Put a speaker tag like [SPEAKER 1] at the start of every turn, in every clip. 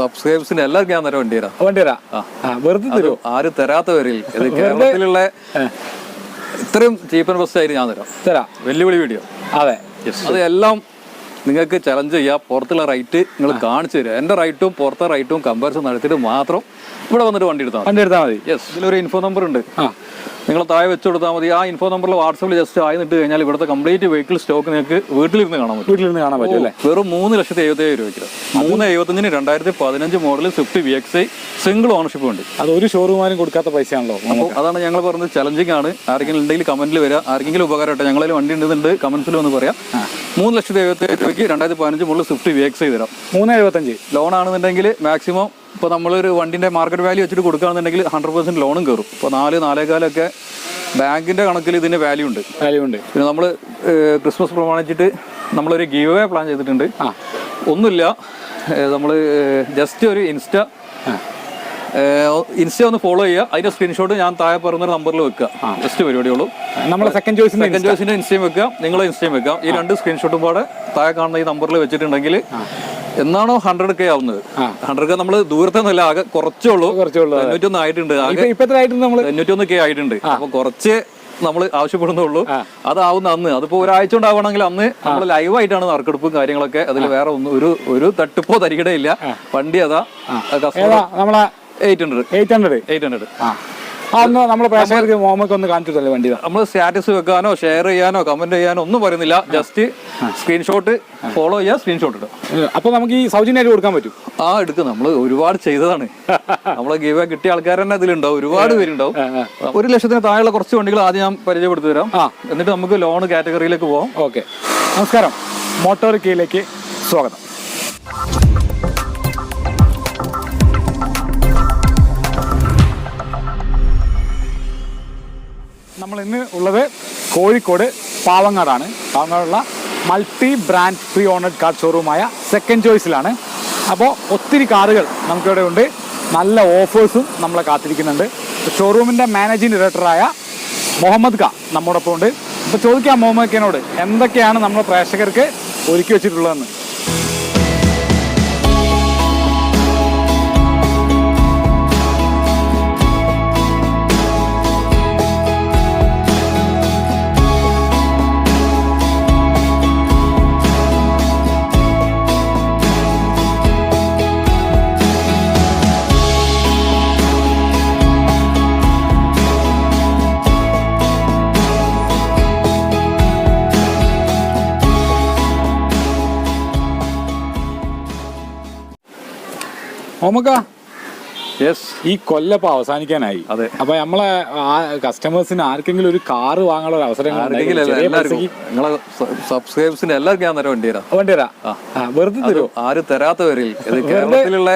[SPEAKER 1] സബ്സ്ക്രൈബേഴ്സിന് എല്ലാവർക്കും ഞാൻ തരാം വണ്ടി തരാം.
[SPEAKER 2] വണ്ടി തരാം. വെറുതെ തരും.
[SPEAKER 1] ആര് തരാത്തവരിൽ ഇത് കേരളത്തിലുള്ള ഇത്രയും ചീപ്പൻ ബസ് ആയിട്ട് ഞാൻ തരാം.
[SPEAKER 2] തരാം.
[SPEAKER 1] വെല്ലുവിളി വീഡിയോ.
[SPEAKER 2] അതെ.
[SPEAKER 1] അത് എല്ലാം നിങ്ങൾക്ക് ചലഞ്ച് ചെയ്യാം. പുറത്തുള്ള റൈറ്റ് നിങ്ങൾ കാണിച്ചു തരിക എന്റെ റൈറ്റും പുറത്തെ റൈറ്റും കമ്പാരിസൺ നടത്തിയിട്ട് മാത്രം ഇവിടെ വന്നിട്ട് വണ്ടി എടുത്താൽ
[SPEAKER 2] വണ്ടി എടുത്താൽ മതി.
[SPEAKER 1] യെസ് ഇതിലൊരു ഇൻഫോ നമ്പർ ഉണ്ട്. നിങ്ങൾ താഴെ വെച്ച് കൊടുത്താൽ മതി. ആ ഇൻഫോ നമ്പറിൽ വാട്സപ്പിൽ ജസ്റ്റ് ആയി നിട്ട് കഴിഞ്ഞാൽ ഇവിടുത്തെ കംപ്ലീറ്റ് വെഹിക്കിൾ സ്റ്റോക്ക് നിങ്ങൾക്ക് വീട്ടിലിരുന്ന് കാണാൻ പറ്റും.
[SPEAKER 2] വീട്ടിലിരുന്ന് കാണാൻ പറ്റും അല്ലേ?
[SPEAKER 1] വെറും മൂന്ന് ലക്ഷത്തി എഴുപത്തി ഏഴ് രൂപയ്ക്ക് മൂന്ന് എഴുപത്തഞ്ചിന് രണ്ടായിരത്തി പതിനഞ്ച് model Swift V X I single ownership ഉണ്ട്.
[SPEAKER 2] അത് ഒരു ഷോറൂമാനും കൊടുക്കാത്ത പൈസയാണല്ലോ
[SPEAKER 1] അപ്പോൾ അതാണ് ഞങ്ങൾ പറഞ്ഞത് ചലഞ്ചിങ് ആണ്. ആരെങ്കിലും ഉണ്ടെങ്കിൽ കമന്റിൽ വരിക ആർക്കെങ്കിലും ഉപകാരമായിട്ട് ഞങ്ങളിൽ വണ്ടി ഉണ്ടെന്നുണ്ട് കമന്റ്സിൽ ഒന്ന് പറയാം. മൂന്ന് ലക്ഷത്തി എഴുപത്തി ഏഴ് രൂപയ്ക്ക് രണ്ടായിരത്തി പതിനഞ്ച് മോഡൽ സ്വിഫ്റ്റ് വി എക്സ് ചെയ്ത് തരാം.
[SPEAKER 2] മൂന്ന് എഴുപത്തഞ്ച്
[SPEAKER 1] ലോൺ ആണെന്നുണ്ടെങ്കിൽ മാക്സിമം ഇപ്പോൾ നമ്മളൊരു വണ്ടിന്റെ മാർക്കറ്റ് വാല്യൂ വെച്ചിട്ട് കൊടുക്കുകയാണെന്നുണ്ടെങ്കിൽ ഹൺഡ്രഡ് പെർസെന്റ് ലോണും കയറും ഇപ്പോൾ നാല് നാലേകാലൊക്കെ ബാങ്കിന്റെ കണക്കിൽ ഇതിന് വാല്യൂ ഉണ്ട്.
[SPEAKER 2] വാല്യൂ ഉണ്ട്.
[SPEAKER 1] പിന്നെ നമ്മൾ ക്രിസ്മസ് പ്രമാണിച്ചിട്ട് നമ്മളൊരു ഗീവ് അവേ പ്ലാൻ ചെയ്തിട്ടുണ്ട്.
[SPEAKER 2] ആ.
[SPEAKER 1] ഒന്നുമില്ല. നമ്മൾ ജസ്റ്റ് ഒരു ഇൻസ്റ്റ. ഇൻസ്റ്റ ഒന്ന് ഫോളോ ചെയ്യുക. അതിന്റെ സ്ക്രീൻഷോട്ട് ഞാൻ താഴെ പറയുന്ന നമ്പറിൽ വെക്കുക. ജസ്റ്റ് പരിപാടിയുള്ളൂ.
[SPEAKER 2] നമ്മൾ സെക്കൻഡ് ചോയ്സ്
[SPEAKER 1] സെക്കൻഡ് ചോയ്സിന്റെ ഇൻസ്റ്റയും വെക്കുക. നിങ്ങളെ ഇൻസ്റ്റയും വെക്കുക. ഈ രണ്ട് സ്ക്രീൻഷോട്ടും പാടെ താഴെ കാണുന്ന ഈ നമ്പറിൽ വെച്ചിട്ടുണ്ടെങ്കിൽ എന്നാണോ ഹൺഡ്രഡ് കെ ആവുന്നത്? ഹൺഡ്രഡ് കെ നമ്മൾ നല്ല ആകെ കുറച്ചേ ഉള്ളൂ. തൊണ്ണൂറ്റൊന്ന് ആയിട്ടുണ്ട് തൊണ്ണൂറ്റൊന്ന് കെ ആയിട്ടുണ്ട്. അപ്പൊ കുറച്ച് നമ്മൾ ആവശ്യപ്പെടുന്നുള്ളൂ അതാവുന്ന അന്ന്. അതിപ്പോ ഒരാഴ്ച ഉണ്ടാവണമെങ്കിൽ അന്ന് നമ്മൾ ലൈവായിട്ടാണ് നറുക്കെടുപ്പും കാര്യങ്ങളൊക്കെ. അതിൽ വേറെ ഒന്നും ഒരു ഒരു തട്ടിപ്പോ തരികിടയില്ല വണ്ടി അതാ
[SPEAKER 2] നമ്മളെ
[SPEAKER 1] eight hundred
[SPEAKER 2] eight hundred
[SPEAKER 1] eight hundred നമ്മൾ സ്റ്റാറ്റസ് വെക്കാനോ ഷെയർ ചെയ്യാനോ കമന്റ് ചെയ്യാനോ ഒന്നും പറയുന്നില്ല. ജസ്റ്റ് സ്ക്രീൻഷോട്ട് ഫോളോ ചെയ്യുക സ്ക്രീൻഷോട്ട് ഇടും.
[SPEAKER 2] അപ്പോൾ അപ്പൊ നമുക്ക് ഈ സൗജന്യമായിട്ട് കൊടുക്കാൻ പറ്റും.
[SPEAKER 1] ആ എടുക്കും. നമ്മൾ ഒരുപാട് ചെയ്തതാണ്. നമ്മളെ ഗീവ കിട്ടിയ ആൾക്കാർ തന്നെ ഇതിലുണ്ടാവും. ഒരുപാട് പേരുണ്ടാവും. ഒരു ലക്ഷത്തിന് താഴെയുള്ള കുറച്ച് വണ്ടികൾ ആദ്യം ഞാൻ പരിചയപ്പെടുത്തി തരാം. എന്നിട്ട് നമുക്ക് ലോൺ കാറ്റഗറിയിലേക്ക് പോവാം.
[SPEAKER 2] ഓക്കെ. നമസ്കാരം. മോട്ടോർ കീയിലേക്ക് സ്വാഗതം. നമ്മൾ ഇന്ന് ഉള്ളത് കോഴിക്കോട് പാവങ്ങാടാണ്. പാവങ്ങാടുള്ള multi brand pre owned car ഷോറൂമായ second ചോയ്സിലാണ് അപ്പോൾ ഒത്തിരി കാറുകൾ നമുക്കിവിടെ ഉണ്ട്. നല്ല ഓഫേഴ്സും നമ്മളെ കാത്തിരിക്കുന്നുണ്ട്. ഷോറൂമിന്റെ മാനേജിംഗ് ഡയറക്ടറായ മുഹമ്മദ് ഖാ നമ്മോടൊപ്പം ഉണ്ട്. അപ്പോൾ ചോദിക്കാം മുഹമ്മദ് ഖാനോട് എന്തൊക്കെയാണ് നമ്മുടെ പ്രേക്ഷകർക്ക് ഒരുക്കി വെച്ചിട്ടുള്ളതെന്ന്? ഖാ
[SPEAKER 1] യെസ്
[SPEAKER 2] ഈ കൊല്ലപ്പ അവസാനിക്കാനായി.
[SPEAKER 1] അതെ.
[SPEAKER 2] അപ്പൊ നമ്മളെ കസ്റ്റമേഴ്സിന് ആർക്കെങ്കിലും ഒരു കാർ വാങ്ങാനുള്ള ഒരു അവസരം
[SPEAKER 1] നിങ്ങളെ സബ്സ്ക്രൈബേഴ്സിന് എല്ലാവർക്കും ഞാൻ തരാം വണ്ടി തരാം.
[SPEAKER 2] വണ്ടി തരാം വെറുതെ തരുമോ
[SPEAKER 1] ആരും തരാത്തവരിൽ ഇത് കേരളത്തിലുള്ള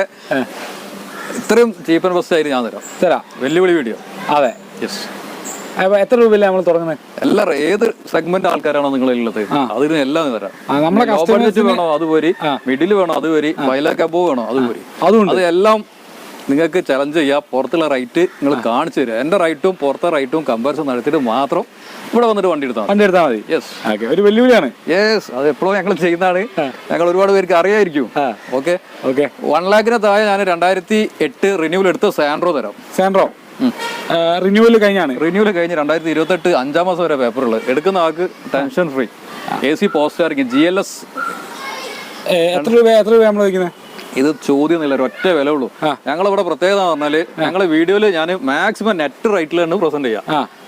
[SPEAKER 1] ഇത്രയും ചീപ്പൻ ബസ് ബെസ്റ്റ് ആയിട്ട് ഞാൻ തരാം.
[SPEAKER 2] തരാം.
[SPEAKER 1] വെല്ലുവിളി വീഡിയോ.
[SPEAKER 2] അതെ.
[SPEAKER 1] യെസ്
[SPEAKER 2] എത്ര രൂപയിലാണ് നമ്മൾ തുടങ്ങുന്നത്?
[SPEAKER 1] എല്ലാ ഏത് സെഗ്മെന്റ് ആൾക്കാരാണോ നിങ്ങളുള്ളത് അതിന് എല്ലാം തരാം
[SPEAKER 2] നമ്മളെ
[SPEAKER 1] ബഡ്ജറ്റ് വേണോ അത് പോരി മിഡിൽ വേണോ അത് പോരി വയലാക്ക് അബോ വേണോ അത് പോരി.
[SPEAKER 2] അതുകൊണ്ട്
[SPEAKER 1] അതെല്ലാം എല്ലാം നിങ്ങൾക്ക് ചലഞ്ച് ചെയ്യാം. പുറത്തുള്ള റൈറ്റ് നിങ്ങൾ കാണിച്ചു തരിക എന്റെ റൈറ്റും പുറത്തെ റൈറ്റും കമ്പാരിസൺ നടത്തിയിട്ട് മാത്രം ഇവിടെ വന്നിട്ട് വണ്ടി എടുത്താൽ
[SPEAKER 2] വണ്ടി എടുത്താൽ മതി.
[SPEAKER 1] യെസ്
[SPEAKER 2] ഓക്കെ ഒരു വെല്ലുവിളിയാണ്.
[SPEAKER 1] യെസ് അത് എപ്പോഴും ഞങ്ങൾ ചെയ്യുന്നതാണ്. ഞങ്ങൾ ഒരുപാട് പേർക്ക് അറിയായിരിക്കും. ഓക്കെ
[SPEAKER 2] ഓക്കെ
[SPEAKER 1] വൺ ലാഖിന് താഴെ ഞാൻ രണ്ടായിരത്തി എട്ട് റിന്യൂവൽ എടുത്ത് സാൻഡ്രോ തരാം.
[SPEAKER 2] സാൻഡ്രോ റിന്യൂവൽ കഴിഞ്ഞാണ്.
[SPEAKER 1] റിന്യൂവൽ കഴിഞ്ഞ് രണ്ടായിരത്തി ഇരുപത്തെട്ട് അഞ്ചാം മാസം വരെ പേപ്പറുകൾ എടുക്കുന്ന ആൾക്ക് tension free A C post ആയിരിക്കും. ജി എൽ എസ്
[SPEAKER 2] എത്ര രൂപ എത്ര രൂപ നമ്മൾ വയ്ക്കുന്നത്
[SPEAKER 1] ഇത് ചോദ്യം ഇല്ല ഒറ്റ വില ഉള്ളൂ ഞങ്ങളിവിടെ പ്രത്യേകത പറഞ്ഞാൽ ഞങ്ങളെ വീഡിയോയിൽ ഞാൻ മാക്സിമം നെറ്റ് റേറ്റിലാണ് പ്രസന്റ് ചെയ്യാം.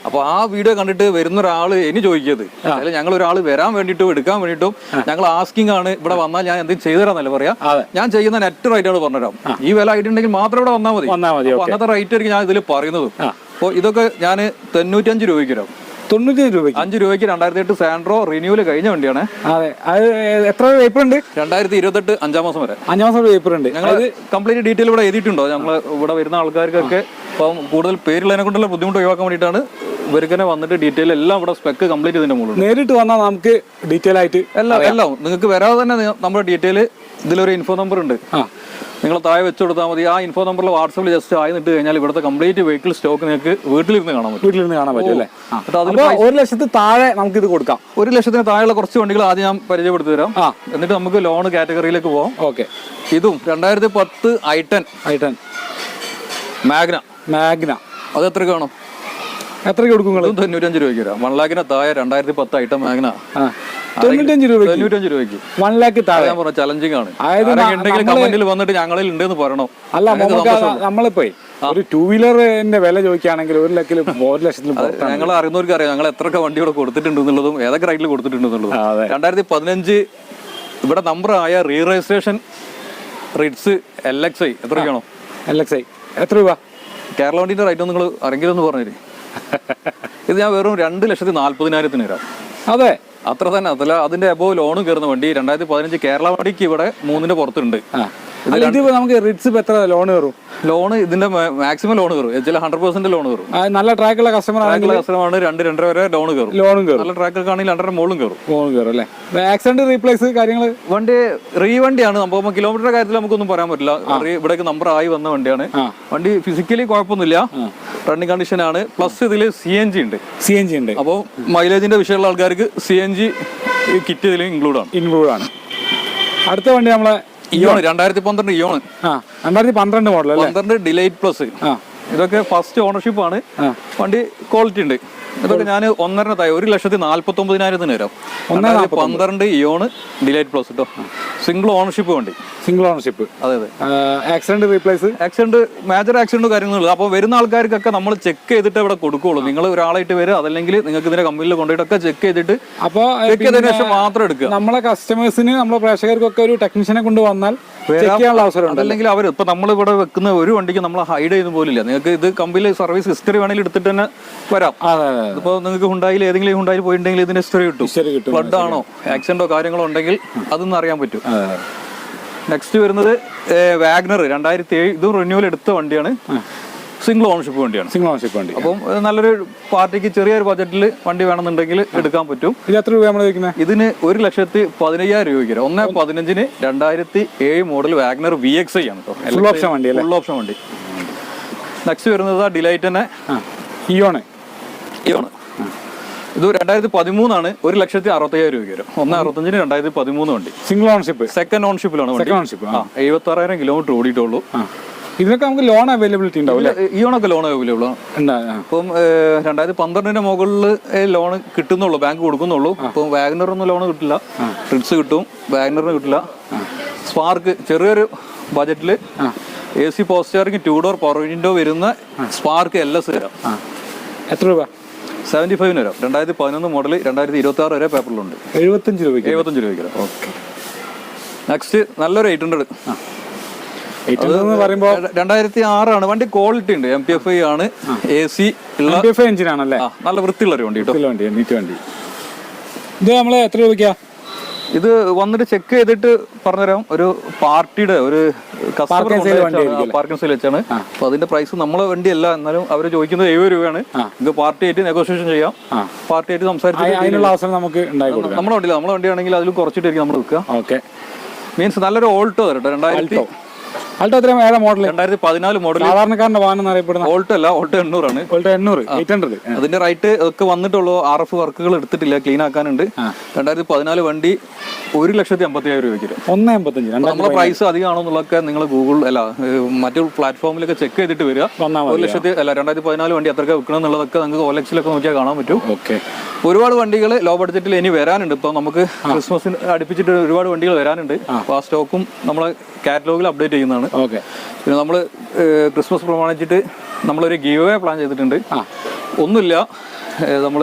[SPEAKER 1] അപ്പൊ ആ വീഡിയോ കണ്ടിട്ട് വരുന്ന ഒരാൾ ഇനി ചോദിക്കരുത്. അതായത് ഞങ്ങൾ ഒരാൾ വരാൻ വേണ്ടിയിട്ടും എടുക്കാൻ വേണ്ടിയിട്ടും ഞങ്ങൾ ആസ്കിംഗ് ആണ്. ഇവിടെ വന്നാൽ ഞാൻ എന്തെങ്കിലും ചെയ്തു തരാന്നല്ലേ പറയാ. ഞാൻ ചെയ്യുന്ന നെറ്റ് റൈറ്റ് ആണ് പറഞ്ഞുതരാം ഈ വില ആയിട്ടുണ്ടെങ്കിൽ മാത്രം ഇവിടെ വന്നാൽ മതി. അങ്ങനത്തെ റേറ്റ് ആയിരിക്കും ഞാൻ ഇതിൽ പറയുന്നത്. അപ്പോൾ ഇതൊക്കെ ഞാൻ തൊണ്ണൂറ്റഞ്ച് രൂപയ്ക്ക് തരാം.
[SPEAKER 2] തൊണ്ണൂറ്റി രൂപയ്ക്ക്.
[SPEAKER 1] അഞ്ച് രൂപയ്ക്ക് രണ്ടായിരത്തി എട്ട് സാൻഡ്രോ റിന്യൂവൽ കഴിഞ്ഞ വണ്ടിയാണ്.
[SPEAKER 2] അതെ. അത് എത്ര പേപ്പർ ഉണ്ട്?
[SPEAKER 1] രണ്ടായിരത്തി ഇരുപത്തെട്ട് അഞ്ചാം മാസം വരെ.
[SPEAKER 2] അഞ്ചാം മാസം പേപ്പർ ഉണ്ട്.
[SPEAKER 1] ഞങ്ങൾ കംപ്ലീറ്റ് ഡീറ്റെയിൽ ഇവിടെ എഴുതിയിട്ടുണ്ടോ? ഞങ്ങൾ ഇവിടെ വരുന്ന ആൾക്കാർക്കൊക്കെ ഇപ്പം കൂടുതൽ പേരുള്ളതിനെ കൊണ്ടുള്ള ബുദ്ധിമുട്ട് ഒഴിവാക്കാൻ വേണ്ടിയിട്ടാണ് ഇവർക്കനെ വന്നിട്ട് ഡീറ്റെയിൽ എല്ലാം ഇവിടെ സ്പെക്ക് കംപ്ലീറ്റ് ഇതിന്റെ മുകളിൽ.
[SPEAKER 2] നേരിട്ട് വന്നാൽ നമുക്ക് ഡീറ്റെയിൽ ആയിട്ട്
[SPEAKER 1] എല്ലാം എല്ലാം. നിങ്ങൾക്ക് വരാതെ തന്നെ നമ്മുടെ ഡീറ്റെയിൽ ഇതിലൊരു ഇൻഫോ നമ്പർ ഉണ്ട്.
[SPEAKER 2] ആ.
[SPEAKER 1] നിങ്ങൾ താഴെ വെച്ച് കൊടുത്താൽ മതി. ആ ഇൻഫോ നമ്പറിൽ വാട്സപ്പിൽ ജസ്റ്റ് ആയി നിട്ട് കഴിഞ്ഞാൽ ഇവിടുത്തെ കംപ്ലീറ്റ് വെഹിക്കിൾ സ്റ്റോക്ക് നിങ്ങൾക്ക് വീട്ടിലിരുന്ന് കാണാൻ പറ്റും.
[SPEAKER 2] വീട്ടിലിരുന്ന് കാണാൻ പറ്റും അല്ലേ.
[SPEAKER 1] അതിൽ
[SPEAKER 2] ഒരു ലക്ഷത്തിൽ താഴെ നമുക്ക് ഇത് കൊടുക്കാം.
[SPEAKER 1] ഒരു ലക്ഷത്തിന് താഴെയുള്ള കുറച്ച് വണ്ടികൾ ആദ്യം ഞാൻ പരിചയപ്പെടുത്തി തരാം. എന്നിട്ട് നമുക്ക് ലോൺ കാറ്റഗറിയിലേക്ക് പോവാം.
[SPEAKER 2] ഓക്കെ.
[SPEAKER 1] ഇതും രണ്ടായിരത്തി പത്ത് I ten
[SPEAKER 2] I ten
[SPEAKER 1] Magna
[SPEAKER 2] Magna
[SPEAKER 1] അത് എത്ര കാണും
[SPEAKER 2] എത്രയ്ക്ക് കൊടുക്കും നിങ്ങൾ?
[SPEAKER 1] തൊണ്ണൂറ്റഞ്ച് രൂപയ്ക്ക് വരാം. വൺ ലാഖിന് താഴെ രണ്ടായിരത്തി പത്ത് ഐറ്റം മാഗ്ന
[SPEAKER 2] തൊണ്ണൂറ്റഞ്ച് രൂപ
[SPEAKER 1] തൊണ്ണൂറ്റഞ്ച് രൂപയ്ക്ക്.
[SPEAKER 2] വൺ ലാക്ക് താഴെ.
[SPEAKER 1] ഞാൻ പറഞ്ഞ ചലഞ്ചിങ് ആണ്. ഉണ്ടെങ്കിൽ കമന്റിൽ വന്നിട്ട് ഞങ്ങളിൽ ഉണ്ടെന്ന് പറയണം.
[SPEAKER 2] അല്ല നമുക്ക് അത് നമ്മളിപ്പോ ഒരു ടൂ വീലറിന്റെ വില ചോദിക്കുകയാണെങ്കിൽ ഒരു ലക്കിൽ ഒരു ലക്ഷത്തിൽ
[SPEAKER 1] ഞങ്ങൾ അറിയുന്നവർക്ക് അറിയാം. ഞങ്ങൾ എത്രയൊക്കെ വണ്ടി കൊടുത്തിട്ടുണ്ട് എന്നുള്ളതും ഏതൊക്കെ റൈറ്റിൽ കൊടുത്തിട്ടുണ്ട് എന്നുള്ളതും രണ്ടായിരത്തി പതിനഞ്ച് ഇവിടെ നമ്പർ ആയ re registration Ritz L X I എത്രയാണോ
[SPEAKER 2] എൽ എക്സ് ഐ എത്ര രൂപ?
[SPEAKER 1] കേരള വണ്ടിന്റെ റേറ്റ് നിങ്ങൾ ആരെങ്കിലും ഒന്ന് ഇത് ഞാൻ വെറും രണ്ട് ലക്ഷത്തി നാൽപ്പതിനായിരത്തിന് തരാം.
[SPEAKER 2] അതെ.
[SPEAKER 1] അത്ര തന്നെ. അതല്ല അതിന്റെ അബോ ലോൺ കയറുന്ന വണ്ടി. രണ്ടായിരത്തി പതിനഞ്ച് കേരള വണ്ടിക്ക് ഇവിടെ മൂന്നിന്റെ പുറത്തുണ്ട്.
[SPEAKER 2] ആ അല്ല ഇത് നമുക്ക് റിറ്റ്സ് ഇപ്പൊ എത്ര ലോൺ കയറും?
[SPEAKER 1] ലോണ് ഇതിന്റെ മാക്സിമം ലോൺ കയറും. ചില ഹൺഡ്രഡ് പെർസെന്റ് ലോൺ കയറും.
[SPEAKER 2] നല്ല ട്രാക്കുള്ള കസ്റ്റമർ ആണെങ്കിൽ
[SPEAKER 1] കസ്റ്റമറാണ് രണ്ട് രണ്ടര വരെ ലോൺ കയറും.
[SPEAKER 2] ലോണും കയറും.
[SPEAKER 1] നല്ല ട്രാക്കൊക്കെ ആണെങ്കിൽ രണ്ടര മോളും കയറും.
[SPEAKER 2] ലോൺ കയറും അല്ലേ? ആക്സിഡന്റ് റീപ്ലേസ് കാര്യങ്ങൾ
[SPEAKER 1] വണ്ടി റീ വണ്ടിയാണ് നമുക്ക് കിലോമീറ്റർ കാര്യത്തിൽ നമുക്കൊന്നും പറയാൻ പറ്റില്ല. ഇവിടേക്ക് നമ്പർ ആയി വന്ന വണ്ടിയാണ്. വണ്ടി ഫിസിക്കലി കുഴപ്പമൊന്നുമില്ല. റണ്ണിങ് കണ്ടീഷൻ ആണ്. പ്ലസ് ഇതിൽ സി എൻ ജി ഉണ്ട്.
[SPEAKER 2] സി എൻ ജി ഉണ്ട്.
[SPEAKER 1] അപ്പോൾ മൈലേജിന്റെ വിഷയമുള്ള ആൾക്കാർക്ക് സി എൻ ജി കിറ്റ് ഇതിൽ ഇൻക്ലൂഡ് ആണ്.
[SPEAKER 2] ഇൻക്ലൂഡ് ആണ്. അടുത്ത വണ്ടി നമ്മളെ
[SPEAKER 1] ഇയോണ് രണ്ടായിരത്തി പന്ത്രണ്ട് ഇയോണ്
[SPEAKER 2] ആ രണ്ടായിരത്തി പന്ത്രണ്ട് മോഡൽ അല്ലേ?
[SPEAKER 1] പന്ത്രണ്ട് ഡിലൈറ്റ് പ്ലസ്. ഇതൊക്കെ ഫസ്റ്റ് ഓണർഷിപ്പ് ആണ്. വണ്ടി ക്വാളിറ്റി ഉണ്ട്. ഇതൊക്കെ ഞാൻ ഒന്നര തായ ഒരു ലക്ഷത്തി നാല്പത്തി ഒമ്പതിനായിരത്തിന് വരാം. രണ്ടായിരത്തി പന്ത്രണ്ട് ഇയോണ് ഡിലൈറ്റ് പ്ലസ് കേട്ടോ സിംഗിൾ ഓണർഷിപ്പ് വേണ്ടി.
[SPEAKER 2] Single ownership.
[SPEAKER 1] അതെ അതെ.
[SPEAKER 2] Accident replace
[SPEAKER 1] accident major accident കാര്യങ്ങളുള്ളൂ അപ്പോൾ വരുന്ന ആൾക്കാർക്കൊക്കെ നമ്മൾ ചെക്ക് ചെയ്തിട്ട് ഇവിടെ കൊടുക്കുള്ളൂ. നിങ്ങൾ ഒരാളായിട്ട് വരിക അതല്ലെങ്കിൽ നിങ്ങൾക്ക് ഇതിന്റെ കമ്പനിയിൽ കൊണ്ടുപോയിട്ടൊക്കെ ചെക്ക് ചെയ്തിട്ട്
[SPEAKER 2] അപ്പോൾ
[SPEAKER 1] ചെക്ക് ചെയ്തതിനു ശേഷം മാത്രം എടുക്കുക.
[SPEAKER 2] നമ്മളെ കസ്റ്റമേഴ്സിന് നമ്മളെ പ്രേക്ഷകർക്കൊക്കെ ഒരു ടെക്നീഷ്യനെ കൊണ്ട് വന്നാൽ ചെയ്യാനുള്ള അവസരം ഉണ്ട്
[SPEAKER 1] അവർ ഇപ്പൊ നമ്മൾ ഇവിടെ വെക്കുന്ന ഒരു വണ്ടിക്ക് നമ്മൾ ഹൈഡ് ചെയ്യുന്ന പോലില്ല. നിങ്ങൾക്ക് ഇത് കമ്പനിയിൽ സർവീസ് ഹിസ്റ്ററി വേണമെങ്കിൽ എടുത്തിട്ട് തന്നെ വരാം. ഇപ്പൊ നിങ്ങൾക്ക് ഹുണ്ടായിൽ ഏതെങ്കിലും ഹുണ്ടായി പോയിട്ടുണ്ടെങ്കിൽ ഇതിന്റെ ഹിസ്റ്ററി കിട്ടും. ഫ്ലഡ് ആണോ ആക്സിഡന്റോ കാര്യങ്ങളോ ഉണ്ടെങ്കിൽ അതൊന്നും അറിയാൻ പറ്റും. നെക്സ്റ്റ് വരുന്നത് വാഗ്നർ രണ്ടായിരത്തി ഏഴ് ഇതും റിന്യൂവൽ എടുത്ത വണ്ടിയാണ്. സിംഗിൾ ഓണർഷിപ്പ് വേണ്ടിയാണ്.
[SPEAKER 2] സിംഗിൾ ഓണർഷിപ്പ് വേണ്ടി.
[SPEAKER 1] അപ്പം നല്ലൊരു പാർട്ടിക്ക് ചെറിയൊരു ബജറ്റിൽ വണ്ടി വേണമെന്നുണ്ടെങ്കിൽ എടുക്കാൻ പറ്റും.
[SPEAKER 2] ഇത് എത്ര രൂപ നമ്മൾ ചോദിക്കുന്നത്
[SPEAKER 1] ഇതിന് ഒരു ലക്ഷത്തി പതിനയ്യായിരം രൂപയ്ക്ക് വരും ഒന്ന് പതിനഞ്ചിന് രണ്ടായിരത്തി ഏഴ് model WagonR V X I ആണ്
[SPEAKER 2] ഫുൾ ഓപ്ഷൻ വണ്ടി
[SPEAKER 1] ഫുൾ ഓപ്ഷൻ വണ്ടി. നെക്സ്റ്റ് വരുന്നത് ആ ഡിലൈറ്റ് തന്നെ.
[SPEAKER 2] ഇയോണ്
[SPEAKER 1] ഇയോണ് ഇത് രണ്ടായിരത്തി പതിമൂന്നാണ് ഒരു ലക്ഷത്തി അറുപത്തയ്യായിരം രൂപയ്ക്ക് വരും. ഒന്ന് അറുപത്തഞ്ചിന് രണ്ടായിരത്തി പതിമൂന്ന് വണ്ടി.
[SPEAKER 2] സിംഗിൾ ഓൺഷിപ്പ്
[SPEAKER 1] സെക്കൻഡ് ഓൺഷിപ്പിലാണ് വണ്ടി. ആ. എഴുപത്തി ആറായിരം കിലോമീറ്റർ ഓടിയിട്ടുള്ളൂ.
[SPEAKER 2] ഇതിനൊക്കെ നമുക്ക് ലോൺ അവൈലബിലിറ്റി ഉണ്ടാവില്ല
[SPEAKER 1] ഈയോണൊക്കെ ലോൺ അവൈലബിൾ ആണ്. ഇപ്പം രണ്ടായിരത്തി പന്ത്രണ്ടിന്റെ മുകളിൽ ലോൺ കിട്ടുന്നുള്ളൂ ബാങ്ക് കൊടുക്കുന്നുള്ളൂ. ഇപ്പം വാഗ്നറിനൊന്നും ലോൺ കിട്ടില്ല. ട്രിപ്സ് കിട്ടും വാഗ്നറിന് കിട്ടില്ല. സ്പാർക്ക് ചെറിയൊരു ബജറ്റിൽ A C power steering two door power window വരുന്ന സ്പാർക്ക് എൽ എസ് തരാം.
[SPEAKER 2] എത്ര രൂപ?
[SPEAKER 1] സെവന്റി ഫൈവിന് വരാം രണ്ടായിരത്തി പതിനൊന്ന് മോഡൽ രണ്ടായിരത്തി ഇരുപത്തി ആറ് വരെ പേപ്പറിലുണ്ട്
[SPEAKER 2] എഴുപത്തഞ്ച് രൂപയ്ക്ക്.
[SPEAKER 1] എഴുപത്തഞ്ച് രൂപയ്ക്ക്
[SPEAKER 2] ഓക്കെ.
[SPEAKER 1] നെക്സ്റ്റ് നല്ലൊരു എയ്റ്റ് ഹൺഡ്രഡ്
[SPEAKER 2] പറയുമ്പോൾ
[SPEAKER 1] രണ്ടായിരത്തി ആറാണ് വണ്ടി ക്വാളിറ്റി ഉണ്ട്. എം പി എഫ് ഐ ആണ്. എ സി
[SPEAKER 2] എഫ് എഞ്ചിൻ ആണല്ലേ?
[SPEAKER 1] നല്ല വൃത്തിയുള്ള ഒരു വണ്ടി
[SPEAKER 2] വണ്ടി നീറ്റ് വണ്ടി. ഇത് നമ്മൾ എത്ര രൂപയ്ക്കാ?
[SPEAKER 1] ഇത് വന്നിട്ട് ചെക്ക് ചെയ്തിട്ട് പറഞ്ഞുതരാം. ഒരു പാർട്ടിയുടെ ഒരു പാർക്കിംഗ് സെയിൽ വെച്ചാണ്. അപ്പൊ അതിന്റെ പ്രൈസ് നമ്മളെ വണ്ടിയല്ല. എന്നാലും അവർ ചോദിക്കുന്നത് എഴുപത് രൂപയാണ്. ഇത് പാർട്ടി ആയിട്ട് നെഗോഷിയേഷൻ ചെയ്യാം. പാർട്ടി ആയിട്ട് സംസാരിച്ചിട്ട്
[SPEAKER 2] അതിനുള്ള അവസരം നമുക്ക് നമ്മുടെ
[SPEAKER 1] നമ്മളെ വണ്ടിയില്ല. നമ്മളെ വണ്ടിയാണെങ്കിൽ അതിലും കുറച്ചിട്ടായിരിക്കും നമ്മൾ വിൽക്കുക
[SPEAKER 2] ഓക്കെ.
[SPEAKER 1] മീൻസ് നല്ലൊരു ഓൾട്ടോ തരട്ടെ രണ്ടായിരത്തി
[SPEAKER 2] ആൾട്ടോ എത്ര ഏതാ മോഡൽ
[SPEAKER 1] രണ്ടായിരത്തി പതിനാല് മോഡൽ
[SPEAKER 2] സാധാരണക്കാരന്റെ വാഹനം എന്നറിയപ്പെടുന്ന
[SPEAKER 1] ഓൾട്ടോ അല്ല ഓൾട്ടോ എണ്ണൂറാണ്.
[SPEAKER 2] ഓൾട്ടോ എണ്ണൂറ് എയ്റ്റ് ഹൺഡ്രഡ്
[SPEAKER 1] അതിന്റെ റൈറ്റ് ഒക്കെ വന്നിട്ടുള്ളൂ. ആർ എഫ് വർക്കുകൾ എടുത്തിട്ടില്ല ക്ലീൻ ആക്കാനുണ്ട്. രണ്ടായിരത്തി പതിനാല് വണ്ടി ഒരു ലക്ഷത്തി അമ്പത്തി ആയിരം രൂപയ്ക്ക്
[SPEAKER 2] ഒന്ന് എൺപത്തഞ്ച്
[SPEAKER 1] നമ്മളെ പ്രൈസ് അധികമാണോ എന്നുള്ളതൊക്കെ നിങ്ങൾ ഗൂഗിൾ അല്ല മറ്റു പ്ലാറ്റ്ഫോമിലൊക്കെ ചെക്ക് ചെയ്തിട്ട് വരിക. ഒരു ലക്ഷത്തി അല്ല രണ്ടായിരത്തി പതിനാല് വണ്ടി എത്രയൊക്കെ വിൽക്കണം എന്നുള്ളതൊക്കെ നിങ്ങൾക്ക് ഓലക്സിലൊക്കെ നോക്കിയാൽ കാണാൻ പറ്റും.
[SPEAKER 2] ഓക്കെ.
[SPEAKER 1] ഒരുപാട് വണ്ടികൾ ലോ ബഡ്ജറ്റിൽ ഇനി വരാനുണ്ട്. ഇപ്പൊ നമുക്ക് ക്രിസ്മസിന് അടുപ്പിച്ചിട്ട് ഒരുപാട് വണ്ടികൾ വരാനുണ്ട്. അപ്പൊ ആ സ്റ്റോക്കും നമ്മളെ കാറ്റലോഗിൽ അപ്ഡേറ്റ് ചെയ്യുന്നതാണ്.
[SPEAKER 2] ഓക്കെ.
[SPEAKER 1] പിന്നെ നമ്മൾ ക്രിസ്മസ് പ്രമാണിച്ചിട്ട് നമ്മളൊരു ഗീവ് അവേ പ്ലാൻ ചെയ്തിട്ടുണ്ട്. ഒന്നുമില്ല. നമ്മൾ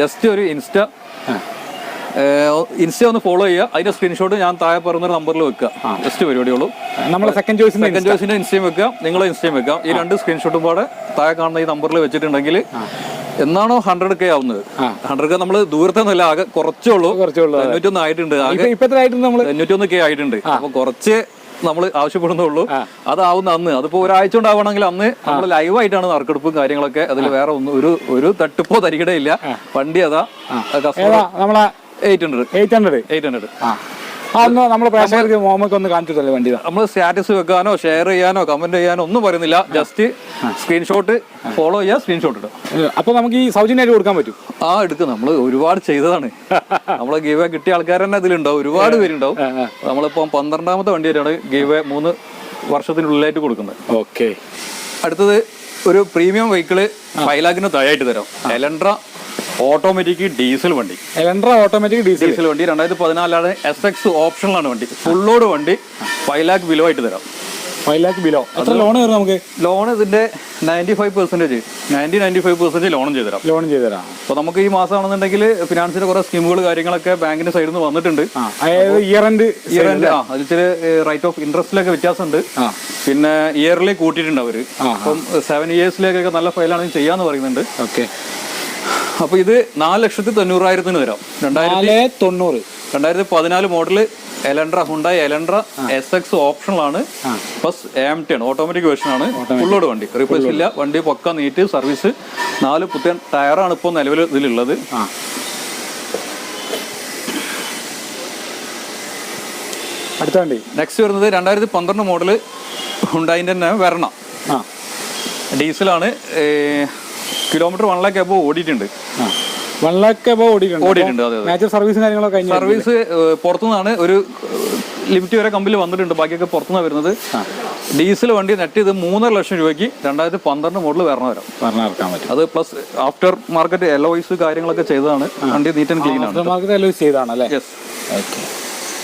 [SPEAKER 1] ജസ്റ്റ് ഒരു ഇൻസ്റ്റ. ഇൻസ്റ്റ ഒന്ന് ഫോളോ ചെയ്യുക. അതിന്റെ സ്ക്രീൻഷോട്ട് ഞാൻ താഴെ പറയുന്ന നമ്പറിൽ വെക്കുക. ജസ്റ്റ് പരിപാടിയുള്ളൂ.
[SPEAKER 2] നമ്മൾ സെക്കൻഡ് ചോയ്സ്
[SPEAKER 1] സെക്കൻഡ് ചോയ്സിന്റെ ഇൻസ്റ്റയും വെക്കുക. നിങ്ങളെ ഇൻസ്റ്റയും വെക്കുക. ഈ രണ്ട് സ്ക്രീൻഷോട്ടും പാടെ താഴെ കാണുന്ന ഈ നമ്പറിൽ വെച്ചിട്ടുണ്ടെങ്കിൽ എന്നാണോ ഹൺഡ്രഡ് കെ ആവുന്നത്? ഹൺഡ്രഡ് കെ നമ്മൾ ദൂരത്തെ നല്ല ആകെ കുറച്ചേ ഉള്ളൂ.
[SPEAKER 2] കുറച്ചേ ഉള്ളൂ.
[SPEAKER 1] തൊണ്ണൂറ്റൊന്ന് ആയിട്ടുണ്ട്. ആകെ
[SPEAKER 2] ഇപ്പൊ എത്ര ആയിട്ടുണ്ട് നമ്മൾ
[SPEAKER 1] തൊണ്ണൂറ്റൊന്ന് കെ ആയിട്ടുണ്ട്. അപ്പൊ കുറച്ച് നമ്മൾ ആവശ്യപ്പെടുന്നുള്ളൂ. അതാവുന്ന അന്ന്. അതിപ്പോ ഒരാഴ്ച ഉണ്ടാവണമെങ്കിൽ അന്ന് നമ്മൾ ലൈവായിട്ടാണ് നറുക്കെടുപ്പും കാര്യങ്ങളൊക്കെ. അതിൽ വേറെ ഒന്നും ഒരു ഒരു തട്ടിപ്പോ തരികിടയില്ല. വണ്ടി അതാ കസ്റ്റമർ
[SPEAKER 2] നമ്മളെ
[SPEAKER 1] eight hundred
[SPEAKER 2] eight hundred
[SPEAKER 1] eight hundred
[SPEAKER 2] ആ പ്രേക്ഷകർക്ക് മോമയ്ക്ക് ഒന്ന് കാണിച്ചു വണ്ടി?
[SPEAKER 1] നമ്മൾ സ്റ്റാറ്റസ് വെക്കാനോ ഷെയർ ചെയ്യാനോ കമന്റ് ചെയ്യാനോ ഒന്നും പറയുന്നില്ല. ജസ്റ്റ് സ്ക്രീൻഷോട്ട് ഫോളോ ചെയ്യുക സ്ക്രീൻഷോട്ട് ഇടുക
[SPEAKER 2] അപ്പൊ നമുക്ക് ഈ സൗജന്യമായിട്ട് കൊടുക്കാൻ പറ്റും.
[SPEAKER 1] ആ എടുക്കും. നമ്മൾ ഒരുപാട് ചെയ്തതാണ്. നമ്മളെ ഗീവ കിട്ടിയ ആൾക്കാർ തന്നെ ഇതിലുണ്ടാവും ഒരുപാട് പേരുണ്ടാവും. നമ്മളിപ്പം പന്ത്രണ്ടാമത്തെ വണ്ടിയായിട്ടാണ് ഗീവ മൂന്ന് വർഷത്തിനുള്ളിലായിട്ട് കൊടുക്കുന്നത്.
[SPEAKER 2] ഓക്കെ.
[SPEAKER 1] അടുത്തത് ഒരു പ്രീമിയം വെഹിക്കിൾ ഫൈവ് ലാഖിന് താഴെയായിട്ട് തരാം. എലൻട്ര ഓട്ടോമാറ്റിക് ഡീസൽ വണ്ടി.
[SPEAKER 2] എലൻഡ്ര ഓട്ടോമാറ്റിക് ഡീസൽ.
[SPEAKER 1] ഡീസൽ വണ്ടി. രണ്ടായിരത്തി പതിനാലാണ് എസ് എക്സ് ഓപ്ഷനിലാണ് വണ്ടി. ഫുള്ളോട് വണ്ടി. ഫൈവ് ലാക്ക് ബിലോ ആയിട്ട് തരാം.
[SPEAKER 2] ഫൈവ് ലാക്ക് ബിലോ എത്ര ലോൺ കയറും നമുക്ക്?
[SPEAKER 1] ലോൺ ഇതിന്റെ ninety five percentage ninety ninety five percentage ലോണും ചെയ്തു തരാം.
[SPEAKER 2] ലോൺ ചെയ്ത് തരാം.
[SPEAKER 1] അപ്പോൾ നമുക്ക് ഈ മാസം ആണെന്നുണ്ടെങ്കിൽ ഫിനാൻസിന്റെ കുറെ സ്കീമുകൾ കാര്യങ്ങളൊക്കെ ബാങ്കിന്റെ സൈഡിൽ നിന്ന് വന്നിട്ടുണ്ട്.
[SPEAKER 2] ഇയർ എൻഡ്
[SPEAKER 1] ഇയർ എൻഡ് ആ അതിൽ ചില റൈറ്റ് ഓഫ് ഇൻട്രസ്റ്റിലൊക്കെ വ്യത്യാസമുണ്ട്. പിന്നെ ഇയർലി കൂട്ടിയിട്ടുണ്ട് അവർ അപ്പം സെവൻ ഇയേഴ്സിലേക്കൊക്കെ നല്ല ഫയലാണെങ്കിൽ ചെയ്യാന്ന് പറയുന്നുണ്ട്.
[SPEAKER 2] ഓക്കെ
[SPEAKER 1] അപ്പൊ ഇത് നാല് ലക്ഷത്തി തൊണ്ണൂറായിരത്തിന് തരാം രണ്ടായിരത്തി
[SPEAKER 2] തൊണ്ണൂറ്.
[SPEAKER 1] രണ്ടായിരത്തി പതിനാല് model Elantra Hyundai Elantra S X ഓപ്ഷനിലാണ് പ്ലസ് എം ടി ആണ്. ഓട്ടോമാറ്റിക് വേർഷൻ ആണ്. ഫുള്ളോട് വണ്ടി. റീപ്ലേസ് ഇല്ല. വണ്ടി പൊക്ക നീറ്റ് സർവീസ് നാല് പുത്തൻ ടയറാണ് ഇപ്പോൾ നിലവിൽ ഇതിലുള്ളത്.
[SPEAKER 2] അടുത്ത വണ്ടി.
[SPEAKER 1] നെക്സ്റ്റ് വരുന്നത് രണ്ടായിരത്തി പന്ത്രണ്ട് മോഡൽ ഹുണ്ടായിന്റെ തന്നെ വരണം ഡീസലാണ് കിലോമീറ്റർ വൺ ലാക്ക് എബോ ഓടിയിട്ടുണ്ട്.
[SPEAKER 2] വൺ ലാക്ക് എബോ ഓടിയിട്ടുണ്ട്.
[SPEAKER 1] ഓടിയിട്ടുണ്ട് അതെ
[SPEAKER 2] സർവീസും കാര്യങ്ങളൊക്കെ കഴിഞ്ഞു
[SPEAKER 1] സർവീസ് പുറത്തുനിന്നാണ് ഒരു ലിമിറ്റ് വരെ കമ്പനി വന്നിട്ടുണ്ട്. ബാക്കിയൊക്കെ പുറത്തുനിന്നാണ് വരുന്നത്. ഡീസൽ വണ്ടി നെറ്റ് ചെയ്ത് മൂന്നര ലക്ഷം രൂപയ്ക്ക് രണ്ടായിരത്തി പന്ത്രണ്ട് മോഡൽ വരണം വരാം.
[SPEAKER 2] പറഞ്ഞിറക്കാൻ പറ്റും.
[SPEAKER 1] അത് പ്ലസ് ആഫ്റ്റർ മാർക്കറ്റ് എലോയ്സ് കാര്യങ്ങളൊക്കെ ചെയ്തതാണ്. വണ്ടി നീറ്റ് ആൻഡ് ക്ലീൻ ആണ്.
[SPEAKER 2] മാർക്കറ്റ് അല്ലേ
[SPEAKER 1] യെസ്
[SPEAKER 2] ഓക്കെ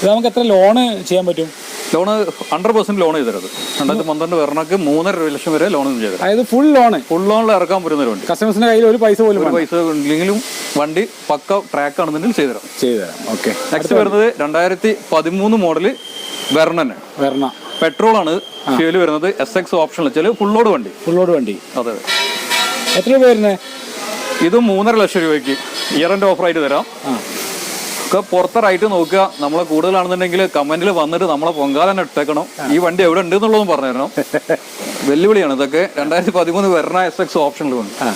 [SPEAKER 2] നമുക്ക് എത്ര ലോണ് ചെയ്യാൻ പറ്റും?
[SPEAKER 1] ലോണ് ഹൺഡ്രഡ് പെർസെന്റ് ലോൺ ചെയ്തത് രണ്ടായിരത്തി പന്ത്രണ്ട് വരണക്ക് മൂന്നര ലക്ഷം വരെ ലോൺ ചെയ്തത്
[SPEAKER 2] അതായത് ഫുൾ ലോൺ
[SPEAKER 1] ഫുൾ ലോണിൽ ഇറക്കാൻ പറ്റുന്ന ഒരു വണ്ടി.
[SPEAKER 2] കസ്റ്റമേഴ്സിന്റെ കയ്യിൽ ഒരു പൈസ പോലും
[SPEAKER 1] ഒരു പൈസ ഇല്ലെങ്കിലും വണ്ടി പക്ക ട്രാക്ക് ആണെന്നുണ്ടെങ്കിൽ ചെയ്തുതരാം
[SPEAKER 2] ചെയ്തുതരാം ഓക്കെ
[SPEAKER 1] നെക്സ്റ്റ് വരുന്നത് രണ്ടായിരത്തി പതിമൂന്ന് മോഡൽ വെർണന്.
[SPEAKER 2] വെർണ.
[SPEAKER 1] പെട്രോൾ ആണ് ഫ്യൂൽ വരുന്നത്. എസ് എക്സ് ഓപ്ഷൻ വെച്ചാൽ ഫുൾ ലോഡ് വണ്ടി.
[SPEAKER 2] ഫുൾ ലോഡ് വണ്ടി.
[SPEAKER 1] അതെ.
[SPEAKER 2] എത്ര രൂപ വരുന്നത്
[SPEAKER 1] ഇത് മൂന്നര ലക്ഷം രൂപയ്ക്ക്. ഇയർ എന്റെ ഓഫറായിട്ട് തരാം. ഒക്കെ പുറത്തെ റൈറ്റ് നോക്കുക. നമ്മളെ കൂടുതലാണെന്നുണ്ടെങ്കിൽ കമന്റിൽ വന്നിട്ട് നമ്മളെ പൊങ്കാലൻ ഇട്ടേക്കണം. ഈ വണ്ടി എവിടെ ഉണ്ട് എന്നുള്ളതും പറഞ്ഞു തരണം വെല്ലുവിളിയാണ് ഇതൊക്കെ. രണ്ടായിരത്തി പതിമൂന്ന് വെർണ എസ് എക്സ് ഓപ്ഷനിൽ വന്നു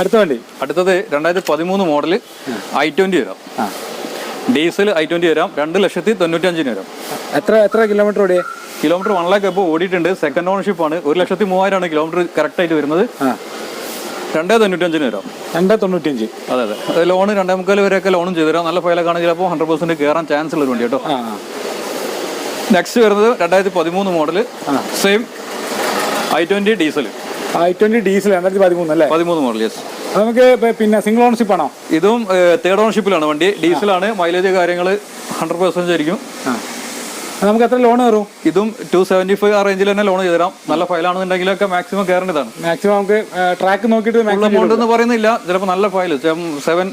[SPEAKER 2] അടുത്ത വണ്ടി.
[SPEAKER 1] അടുത്തത് രണ്ടായിരത്തി പതിമൂന്ന് മോഡൽ ഐ ട്വന്റി വരാം. ഡീസൽ ഐ ട്വന്റി വരാം. രണ്ട് ലക്ഷത്തി തൊണ്ണൂറ്റഞ്ചിന് വരാം.
[SPEAKER 2] എത്ര എത്ര കിലോമീറ്റർ ഓടിയേ?
[SPEAKER 1] കിലോമീറ്റർ വൺ ലാക്ക് ഇപ്പോൾ ഓടിയിട്ടുണ്ട്. സെക്കൻഡ് ഓണർഷിപ്പ് ആണ്. ഒരു ലക്ഷത്തി മൂവായിരമാണ് കിലോമീറ്റർ കറക്റ്റ് ആയിട്ട് വരുന്നത്. രണ്ടേ തൊണ്ണൂറ്റഞ്ചിന് വരാം.
[SPEAKER 2] രണ്ടേ തൊണ്ണൂറ്റഞ്ച്
[SPEAKER 1] അതെ അതെ. അത് ലോൺ രണ്ടേ മുക്കാൽ വരെയൊക്കെ ലോണും ചെയ്തു തരാം. നല്ല ഫയലൊക്കെ ആണെങ്കിൽ ചിലപ്പോൾ ഹൺഡ്രഡ് പെർസെന്റ് കയറാൻ ചാൻസ് ഉള്ള ഒരു വണ്ടി കേട്ടോ. നെക്സ്റ്റ് വരുന്നത് രണ്ടായിരത്തി പതിമൂന്ന് model same I twenty diesel
[SPEAKER 2] I twenty diesel രണ്ടായിരത്തി പതിമൂന്ന് അല്ലേ?
[SPEAKER 1] പതിമൂന്ന് മോഡൽ യെസ്
[SPEAKER 2] അത് നമുക്ക് പിന്നെ സിംഗിൾ ഓണർഷിപ്പ് ആണോ?
[SPEAKER 1] ഇതും തേർഡ് ഓണർഷിപ്പിലാണ് വണ്ടി. ഡീസലാണ് മൈലേജ് കാര്യങ്ങൾ ഹൺഡ്രഡ് പെർസെന്റ് ആയിരിക്കും.
[SPEAKER 2] നമുക്ക് എത്ര ലോൺ കയറും?
[SPEAKER 1] ഇതും ടു സെവന്റി ഫൈവ് ആ റേഞ്ചിൽ തന്നെ ലോൺ ചെയ്തുതരാം. നല്ല ഫയലാണെന്നുണ്ടെങ്കിലൊക്കെ മാക്സിമം കയറേണ്ടതാണ്.
[SPEAKER 2] മാക്സിമം നമുക്ക് ട്രാക്ക് നോക്കിയിട്ട്
[SPEAKER 1] എമൗണ്ട് എന്ന് പറയുന്നില്ല. ചിലപ്പോൾ നല്ല ഫയൽ സെവൻ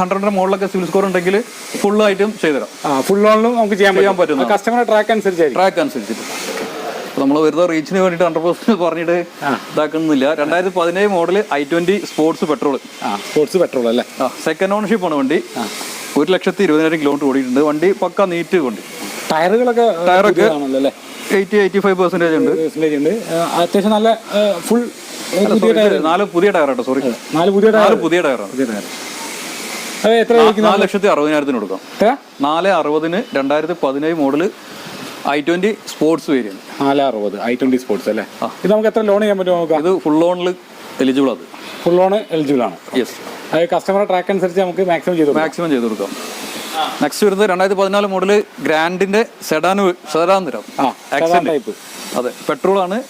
[SPEAKER 1] ഹൺഡ്രഡിന്റെ മുകളിലൊക്കെ സിവിൽ സ്കോർ ഉണ്ടെങ്കിൽ ഫുൾ ആയിട്ടും ചെയ്തുതരാം.
[SPEAKER 2] തരാം ഫുൾ ലോണിലും നമുക്ക് ചെയ്യാൻ പറ്റും. കസ്റ്റമറെ ട്രാക്ക് അനുസരിച്ച്
[SPEAKER 1] ട്രാക്ക് അനുസരിച്ചിട്ട്. നമ്മൾ വരുന്ന റീച്ചിന് വേണ്ടിട്ട് ഹൺഡ്രഡ് പെർസെന്റ് പറഞ്ഞിട്ട് ഇതാക്കുന്നില്ല. രണ്ടായിരത്തി പതിനേഴ് model I twenty sports petrol
[SPEAKER 2] sports petrol അല്ലേ?
[SPEAKER 1] സെക്കൻഡ് ഓണർഷിപ്പ് ആണ് വണ്ടി. ഒരു ലക്ഷത്തി ഇരുപതിനായിരം കിലോമീറ്റർ ഓടിയിട്ടുണ്ട്. വണ്ടി പക്ക നീറ്റ് വണ്ടി.
[SPEAKER 2] ടയറുകളൊക്കെ
[SPEAKER 1] ടയറൊക്കെ
[SPEAKER 2] ആണല്ലോ
[SPEAKER 1] എയ്റ്റി എയ്റ്റി ഫൈവ് പെർസെന്റേജ് ഉണ്ട്.
[SPEAKER 2] പെർസെന്റേജ് ഉണ്ട്. അത്യാവശ്യം നല്ല ഫുൾ പുതിയ ടയർ.
[SPEAKER 1] നാല് പുതിയ ടയർ കേട്ടോ സോറി
[SPEAKER 2] നാല് പുതിയ ടയർ.
[SPEAKER 1] പുതിയ ടയറാണ്.
[SPEAKER 2] പുതിയ ടയർ. അത് എത്ര
[SPEAKER 1] നാല്? ലക്ഷത്തി അറുപതിനായിരത്തിന് കൊടുക്കാം. നാല് അറുപതിന് രണ്ടായിരത്തി പതിനേഴ് model I twenty sports variant
[SPEAKER 2] നാല് അറുപത് ഐ ട്വന്റി സ്പോർട്സ് അല്ലേ? ഇത് നമുക്ക് എത്ര ലോൺ ചെയ്യാൻ പറ്റുമോ നോക്കാം?
[SPEAKER 1] ഇത് ഫുൾ ലോണിൽ എലിജിബിൾ അത്.
[SPEAKER 2] ഫുൾ ലോൺ എലിജിബിൾ ആണ്.
[SPEAKER 1] യെസ്
[SPEAKER 2] അത് കസ്റ്റമർ ട്രാക്ക് അനുസരിച്ച് നമുക്ക് മാക്സിമം ചെയ്ത്.
[SPEAKER 1] മാക്സിമം ചെയ്ത് കൊടുക്കാം. നെക്സ്റ്റ് വരുന്നത് രണ്ടായിരത്തി പതിനാല് മോഡൽ ഗ്രാൻഡിന്റെ സെഡാൻ സെഡാൻ തരാം.
[SPEAKER 2] ടൈപ്പ്
[SPEAKER 1] അതെ പെട്രോൾ ആണ്.